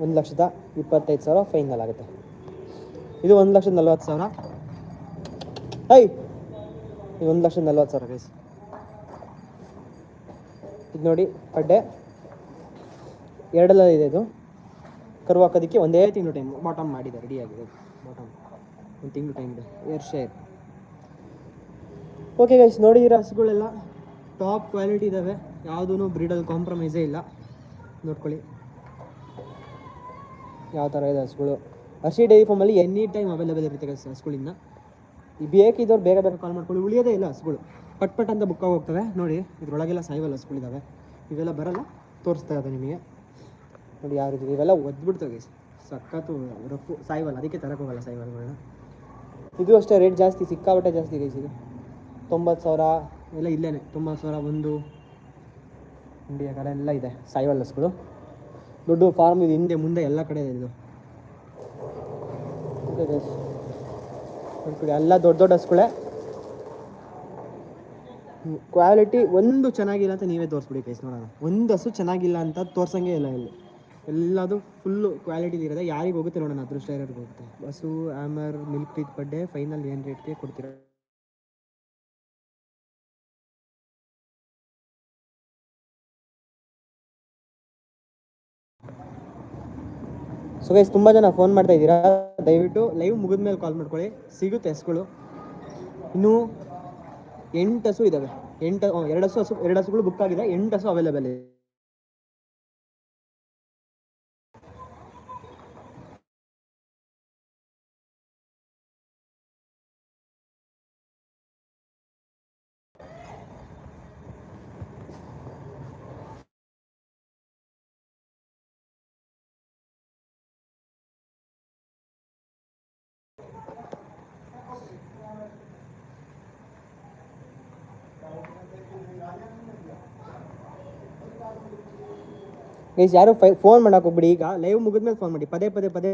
ಒಂದು ಲಕ್ಷದ ಇಪ್ಪತ್ತೈದು ಸಾವಿರ ಫೈನಲ್ ಆಗುತ್ತೆ. ಇದು ಒಂದು ಲಕ್ಷದ ನಲ್ವತ್ತು ಸಾವಿರ. ಐ ಇದು ಒಂದು ಲಕ್ಷದ ನಲ್ವತ್ತು ಸಾವಿರ ಗೈಸ್ ಇದು ನೋಡಿ, ಪಡ್ಡೆ. ಎರಡಲ್ಲ ಇದೆ. ಇದು ಕರು ಹಾಕೋದಕ್ಕೆ ಒಂದೇ ತಿಂಗಳು ಟೈಮ್ ಬಾಟಮ್ ಮಾಡಿದೆ ರೆಡಿ ಆಗಿದೆ. ಬಾಟಮ್ ಒಂದು ತಿಂಗಳು ಟೈಮ್ ಇದೆ. ಏರ್ ಶೇರ್ ಓಕೆ ಗೈಸ್ ನೋಡಿದಿರ ಹಸುಗಳೆಲ್ಲ ಟಾಪ್ ಕ್ವಾಲಿಟಿ ಇದ್ದಾವೆ ಯಾವುದೂ ಬ್ರೀಡಲ್ಲಿ ಕಾಂಪ್ರಮೈಸೇ ಇಲ್ಲ. ನೋಡ್ಕೊಳ್ಳಿ. ಯಾವ ಥರ ಇದೆ ಹಸುಗಳು ಹಸಿ ಡೈರಿ ಫಾರ್ಮಲ್ಲಿ ಎನಿ ಟೈಮ್ ಅವೈಲೇಬಲ್ ಇರುತ್ತೆ ಗೈಸ್ ಹಸುಗಳಿಂದ ಈ ಬೇಕಿದ್ದವ್ರು ಬೇಗ ಬೇಗ ಕಾಲ್ ಮಾಡ್ಕೊಳ್ಳಿ. ಉಳಿಯೋದೇ ಇಲ್ಲ ಹಸುಗಳು ಪಟ್ ಪಟ್ ಅಂತ ಬುಕ್ಕಾಗಿ ಹೋಗ್ತವೆ. ನೋಡಿ, ಇದರೊಳಗೆಲ್ಲ ಸಾಯಿವಲ್ಲ ಹಸುಗಳಿದ್ದಾವೆ ಇವೆಲ್ಲ ಬರಲ್ಲ. ತೋರಿಸ್ತಾ ಇದೆ ನಿಮಗೆ. ನೋಡಿ ಯಾವ ರೀತಿ ಇವೆಲ್ಲ ಗೈಸ್ ಸಕ್ಕತ್ತು ರಫು ಸಾಯಿವಲ್ಲ ಅದಕ್ಕೆ ತರಕ್ಕೆ ಹೋಗಲ್ಲ ಸಾಯಿವಲ್ಗಳನ್ನ ಇದು ಅಷ್ಟೇ ರೇಟ್ ಜಾಸ್ತಿ ಸಿಕ್ಕಾಬಟ್ಟೆ ಜಾಸ್ತಿ ಗೈಸ್ ಇದು. ತೊಂಬತ್ತು ಸಾವಿರ, ಎಲ್ಲ ಇಲ್ಲೇ ತೊಂಬತ್ತು ಸಾವಿರ, ಒಂದು. ಇಂಡಿಯಾ ಕಡೆ ಎಲ್ಲ ಇದೆ ಸಾಯಿವಲ್ ಹಸುಗಳು ದೊಡ್ಡ ಫಾರ್ಮ್ ಇದು ಹಿಂದೆ ಮುಂದೆ ಎಲ್ಲ ಕಡೆ ಇದೆ ಇದು. ಎಲ್ಲ ದೊಡ್ಡ ದೊಡ್ಡ ಹಸ್ಗಳೇ ಕ್ವಾಲಿಟಿ ಒಂದು ಚೆನ್ನಾಗಿಲ್ಲ ಅಂತ ನೀವೇ ತೋರಿಸ್ಬಿಡಿ ಗೈಸ್ ನೋಡೋಣ. ಒಂದು ಹಸು ಚೆನ್ನಾಗಿಲ್ಲ ಅಂತ ತೋರ್ಸಂಗೆ ಇಲ್ಲ ಇಲ್ಲಿ. ಎಲ್ಲದು ಫುಲ್ಲು ಕ್ವಾಲಿಟಿ ಇರೋದೆ. ಯಾರಿಗೆ ಹೋಗುತ್ತೆ ನೋಡೋಣ, ಅದೃಷ್ಟ ಇರೋರಿಗೆ ಹೋಗುತ್ತೆ. ಬಸ್ಸು ಆಮರ್ ಮಿಲ್ಕ್ ಟೀತ್ ಪಡ್ಡೆ ಫೈನಲ್ ಏನು ರೇಟ್ಗೆ ಕೊಡ್ತೀರಾ? ಸೊ ಗೈಸ್ ತುಂಬ ಜನ ಫೋನ್ ಮಾಡ್ತಾ ಇದ್ದೀರಾ? ದಯವಿಟ್ಟು ಲೈವ್ ಮುಗಿದ ಮೇಲೆ ಕಾಲ್ ಮಾಡ್ಕೊಳ್ಳಿ. ಸಿಗುತ್ತೆ ಹಸುಗಳು ಇನ್ನು ಎಂಟು ಹಸು ಇದ್ದಾವೆ ಎಂಟು ಎರಡು ಹಸು ಹಸು ಎರಡು ಹಸುಗಳು ಬುಕ್ ಆಗಿದೆ. ಎಂಟು ಹಸು ಅವೈಲೇಬಲ್ ಇದೆ. ಗೈಸ್ ಯಾರು ಫೈ ಫೋನ್ ಮಾಡಕ್ಕೆ ಹೋಗ್ಬಿಡಿ. ಈಗ ಲೈವ್ ಮುಗಿದ್ಮೇಲೆ ಫೋನ್ ಮಾಡಿ. ಪದೇ ಪದೇ ಪದೇ.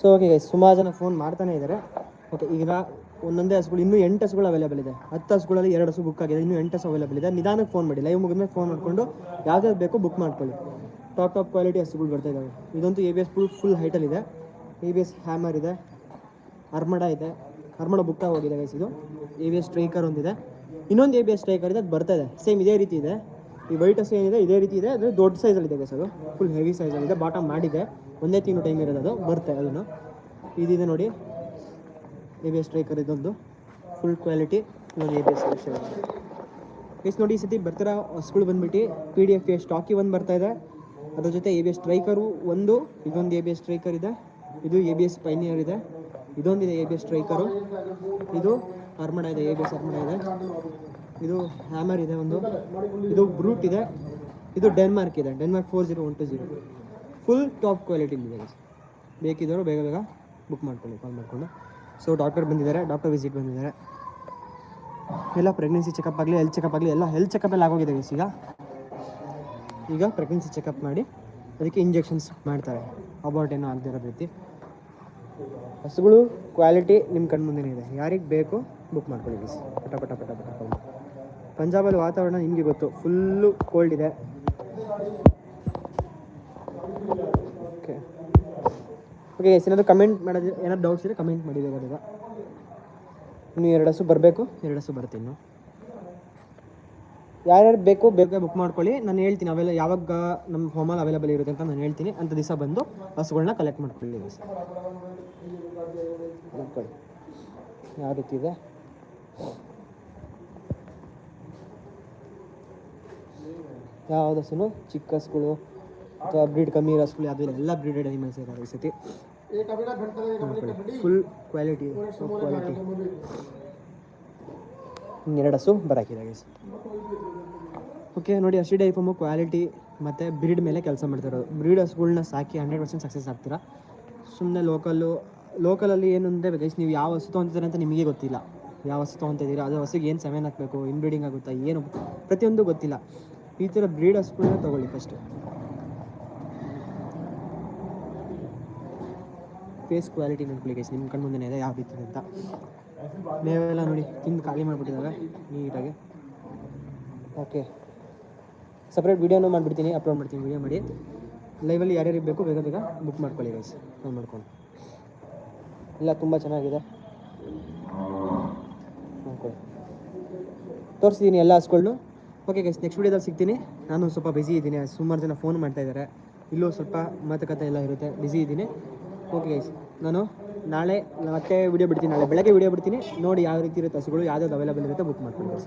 ಸೊ ಓಕೆ ಗೈಸ್ ಸುಮಾರು ಜನ ಫೋನ್ ಮಾಡ್ತಾನೆ ಇದ್ದಾರೆ ಓಕೆ ಈಗ ಒಂದೊಂದೇ ಹಸುಗಳು, ಇನ್ನೂ ಎಂಟು ಹಸುಗಳು ಅವೈಲೇಬಲ್ ಇದೆ. ಹತ್ತು ಹಸುಗಳಲ್ಲಿ ಎರಡು ಹಸು ಬುಕ್ ಆಗಿದೆ, ಇನ್ನೂ ಎಂಟು ಹಸು ಅವೈಲೇಬಲ್ ಇದೆ. ನಿಧಾನಕ್ಕೆ ಫೋನ್ ಮಾಡಿ. ಲೈವ್ ಮುಗಿದ್ಮೇಲೆ ಫೋನ್ ಮಾಡಿಕೊಂಡು ಯಾವ್ದಾದ್ರು ಬೇಕೋ ಬುಕ್ ಮಾಡ್ಕೊಳ್ಳಿ. ಟಾಪ್ ಟಾಪ್ ಕ್ವಾಲಿಟಿ ಹಸುಗಳು ಬರ್ತಾ ಇದ್ದಾವೆ ಇದಂತೂ A B S full full ಹೈಟಲ್ಲಿದೆ A B S Hammer ಇದೆ. ಅರ್ಮಡ ಇದೆ. ಅರ್ಮಡ ಬುಕ್ ಹೋಗಿದೆ ಗೈಸ್ ಇದು. ಎ ಬಿ ಎಸ್ ಸ್ಟ್ರೈಕರ್ ಒಂದಿದೆ. ಇನ್ನೊಂದು ಎ ಬಿ ಎಸ್ ಸ್ಟ್ರೈಕರ್ ಇದೆ, ಅದು ಬರ್ತಾ ಇದೆ. ಸೇಮ್ ಇದೇ ರೀತಿ ಇದೆ. ಈ ವೈಟ್ ಹಸು ಏನಿದೆ, ಇದೇ ರೀತಿ ಇದೆ. ಅದು ದೊಡ್ಡ ಸೈಜಲ್ಲಿ ಇದೆ ಗೈಸ್ ಅದು. ಫುಲ್ ಹೆವಿ ಸೈಜಲ್ಲಿದೆ ಬಾಟಮ್ ಮಾಡಿದೆ. ಒಂದೇ ತಿಂಗಳು ಟೈಮ್ ಇರೋದು ಅದು. ಬರುತ್ತೆ ಅದನ್ನು. ಇದಿದೆ ನೋಡಿ. ಎ ಬಿ ಎಸ್ ಸ್ಟ್ರೈಕರ್ ಇದೊಂದು ಫುಲ್ ಕ್ವಾಲಿಟಿ ಇನ್ನೊಂದು ಎ ಬಿ ಎಸ್ ಎಸ್ ನೋಡಿ ಈ ಸತಿ ಬರ್ತಿರೋ? ಹಸುಗಳು ಬಂದ್ಬಿಟ್ಟು ಪಿ ಡಿ ಎಫ್ ಸ್ಟಾಕಿ ಒಂದು ಬರ್ತಾ ಇದೆ. ಅದ್ರ ಜೊತೆ ಎ ಬಿ ಎಸ್ ಸ್ಟ್ರೈಕರು ಒಂದು ಇದೊಂದು ಎ ಬಿ ಎಸ್ ಸ್ಟ್ರೈಕರ್ ಇದೆ. ಇದು ಎ ಬಿ ಎಸ್ ಪೈನಿಯರ್ ಇದೆ. ಇದೊಂದಿದೆ ಎ ಬಿ ಎಸ್ ಸ್ಟ್ರೈಕರು ಇದು ಅರ್ಮಡ ಇದೆ ಎ ಬಿ ಎಸ್ ಅರ್ಮಡ ಇದೆ. ಇದು ಹ್ಯಾಮರ್ ಇದೆ ಒಂದು. ಇದು ಬ್ರೂಟ್ ಇದೆ. ಇದು ಡೆನ್ಮಾರ್ಕ್ ಇದೆ. Denmark four zero one two zero full top quality ಇದೆ. ಬೇಕಿದ್ದವರು ಬೇಗ ಬೇಗ ಬುಕ್ ಮಾಡ್ಕೊಳ್ಳಿ ಕಾಲ್ ಮಾಡಿಕೊಂಡು. ಸೊ ಡಾಕ್ಟರ್ ಬಂದಿದ್ದಾರೆ ಡಾಕ್ಟರ್ ವಿಸಿಟ್ ಬಂದಿದ್ದಾರೆ. ಎಲ್ಲ ಪ್ರೆಗ್ನೆನ್ಸಿ ಚೆಕಪ್ ಆಗಲಿ ಹೆಲ್ತ್ ಚೆಕಪ್ ಆಗಲಿ, ಎಲ್ಲ ಹೆಲ್ತ್ ಚೆಕಪ್ ಎಲ್ಲ ಆಗೋಗಿದೆ ಈಗ. ಈಗ ಪ್ರೆಗ್ನೆನ್ಸಿ ಚೆಕಪ್ ಮಾಡಿ, ಅದಕ್ಕೆ ಇಂಜೆಕ್ಷನ್ಸ್ ಮಾಡ್ತಾರೆ. ಅಬಾರ್ಟ್ ಏನೋ ಆಗದಿರೋ ರೀತಿ. ಹಸುಗಳು ಕ್ವಾಲಿಟಿ ನಿಮ್ಮ ಕಣ್ಣು ಮುಂದೆನೇ ಇದೆ. ಯಾರಿಗೆ ಬೇಕು ಬುಕ್ ಮಾಡ್ಕೊಳ್ಳಿ ಪಟ ಪಟ ಪಟ ಪಟ ಪಟ. ಪಂಜಾಬಲ್ಲಿ ವಾತಾವರಣ ನಿಮಗೆ ಗೊತ್ತು. ಫುಲ್ಲು ಕೋಲ್ಡ್ ಇದೆ. ಓಕೆ ಓಕೆ ಏನಾದರೂ ಕಮೆಂಟ್ ಮಾಡೋದು ಏನಾದ್ರು ಡೌಟ್ಸ್ ಇದ್ದರೆ ಕಮೆಂಟ್ ಮಾಡಿ ಬೇಗ ಬೇಗ ಇನ್ನು ಎರಡು ಹಸು ಬರಬೇಕು? ಎರಡು ಹಸು ಬರ್ತೀನಿ ಯಾರ್ಯಾರು ಬೇಕು ಬೇಗ ಬುಕ್ ಮಾಡ್ಕೊಳ್ಳಿ. ನಾನು ಹೇಳ್ತೀನಿ ಅವೆಲ್ಲ ಯಾವಾಗ ನಮ್ಮ ಹೋಮಲ್ಲಿ ಅವೈಲೇಬಲ್ ಇರುತ್ತೆ ಅಂತ ನಾನು ಹೇಳ್ತೀನಿ. ಅಂತ ದಿವಸ ಬಂದು ಹಸುಗಳನ್ನ ಕಲೆಕ್ಟ್ ಮಾಡ್ಕೊಳ್ಳಿ. ನೋಡ್ಕೊಳ್ಳಿ. ಯಾವ ರೀತಿ ಇದೆ? ಯಾವ್ದು ಹಸುನು? ಚಿಕ್ಕ ಹಸುಗಳು. ಅಥವಾ ಬ್ರೀಡ್ ಕಮ್ಮಿ ಇರೋ ಸ್ಕೂಲ್ ಯಾವುದೇ ಎಲ್ಲ ಬ್ರೀಡೆಡ್ ಅನಿಮಲ್ಸ್ ಇದ್ದಾರೆ ಈ ಸತಿ. ಫುಲ್ ಕ್ವಾಲಿಟಿ ಕ್ವಾಲಿಟಿ ಇನ್ನೆರಡು ಹಸು ಬರಾಕಿದೆ ಗೈಸ್ ಓಕೆ ನೋಡಿ ಅಷ್ಟೇ ಡೈಫಮು ಕ್ವಾಲಿಟಿ ಮತ್ತು ಬ್ರೀಡ್ ಮೇಲೆ ಕೆಲಸ ಮಾಡ್ತಿರೋದು ಬ್ರೀಡ್ ಹಸುಗಳನ್ನ ಸಾಕಿ ಹಂಡ್ರೆಡ್ ಪರ್ಸೆಂಟ್ ಸಕ್ಸಸ್ ಆಗ್ತೀರಾ? ಸುಮ್ಮನೆ ಲೋಕಲ್ಲು ಲೋಕಲಲ್ಲಿ ಏನು ಅಂದರೆ ಗೈಸ್ ನೀವು ಯಾವ ಹಸು ತೊಗೊತೀರ ಅಂತ ನಿಮಗೆ ಗೊತ್ತಿಲ್ಲ. ಯಾವ ಹಸು ತೊಗೊತಿದ್ದೀರಾ? ಅದು ಹಸುಗೆ ಏನು ಸೆವೆನ್ ಹಾಕಬೇಕು ಇನ್ಬ್ರೀಡಿಂಗ್ ಆಗುತ್ತಾ, ಏನು ಪ್ರತಿಯೊಂದು ಗೊತ್ತಿಲ್ಲ. ಈ ಥರ ಬ್ರೀಡ್ ಹಸುಗಳನ್ನ ತೊಗೊಳ್ಳಿ ಫಸ್ಟು ಫೇಸ್ ಕ್ವಾಲಿಟಿ ನೋಡ್ಕೊಳ್ಳಿ ಗೈಸ್ ನಿಮ್ಮ ಕಣ್ಣು ಮುಂದೆ ಇದೆ, ಯಾವ ರೀತಿ ಅಂತ. ಮೇವೆಲ್ಲ ನೋಡಿ, ತಿಂದು ಖಾಲಿ ಮಾಡಿಬಿಟ್ಟಿದ್ದಾರೆ, ನೀಟಾಗಿ. ಓಕೆ ಸಪ್ರೇಟ್ ವೀಡಿಯೋನೂ ಮಾಡಿಬಿಡ್ತೀನಿ ಅಪ್ಲೋಡ್ ಮಾಡ್ತೀನಿ ವೀಡಿಯೋ ಮಾಡಿ. ಲೈವಲ್ಲಿ ಯಾರ್ಯಾರಿಗೆ ಬೇಕು ಬೇಗ ಬೇಗ ಬುಕ್ ಮಾಡ್ಕೊಳ್ಳಿ ಗೈಸ್ ಫೋನ್ ಮಾಡ್ಕೊಂಡು. ಇಲ್ಲ, ತುಂಬ ಚೆನ್ನಾಗಿದೆ. ನೋಡ್ಕೊಳ್ಳಿ ತೋರಿಸಿದ್ದೀನಿ ಎಲ್ಲ ಹಸ್ಗಳ್ನು. ಓಕೆ ಗೈಸ್ ನೆಕ್ಸ್ಟ್ ವೀಡಿಯೋದಲ್ಲಿ ಸಿಗ್ತೀನಿ. ನಾನು ಸ್ವಲ್ಪ ಬ್ಯುಸಿ ಇದ್ದೀನಿ, ಸುಮಾರು ಜನ ಫೋನ್ ಮಾಡ್ತಾ ಇದ್ದಾರೆ. ಇಲ್ಲೂ ಸ್ವಲ್ಪ ಮಾತುಕತೆ ಎಲ್ಲ ಇರುತ್ತೆ ಬ್ಯುಸಿ ಇದ್ದೀನಿ. ಓಕೆ ಗೈಸ್ ನಾನು ನಾಳೆ ಮತ್ತೆ ವಿಡಿಯೋ ಬಿಡ್ತೀನಿ, ನಾಳೆ ಬೆಳಗ್ಗೆ ವಿಡಿಯೋ ಬಿಡ್ತೀನಿ ನೋಡಿ ಯಾವ ರೀತಿ ಇರುತ್ತೆ ಹಸುಗಳು ಯಾವ್ದಾವ್ದು ಅವೈಲೇಬಲ್ ಇರುತ್ತೆ ಬುಕ್ ಮಾಡ್ಕೊಂಡು.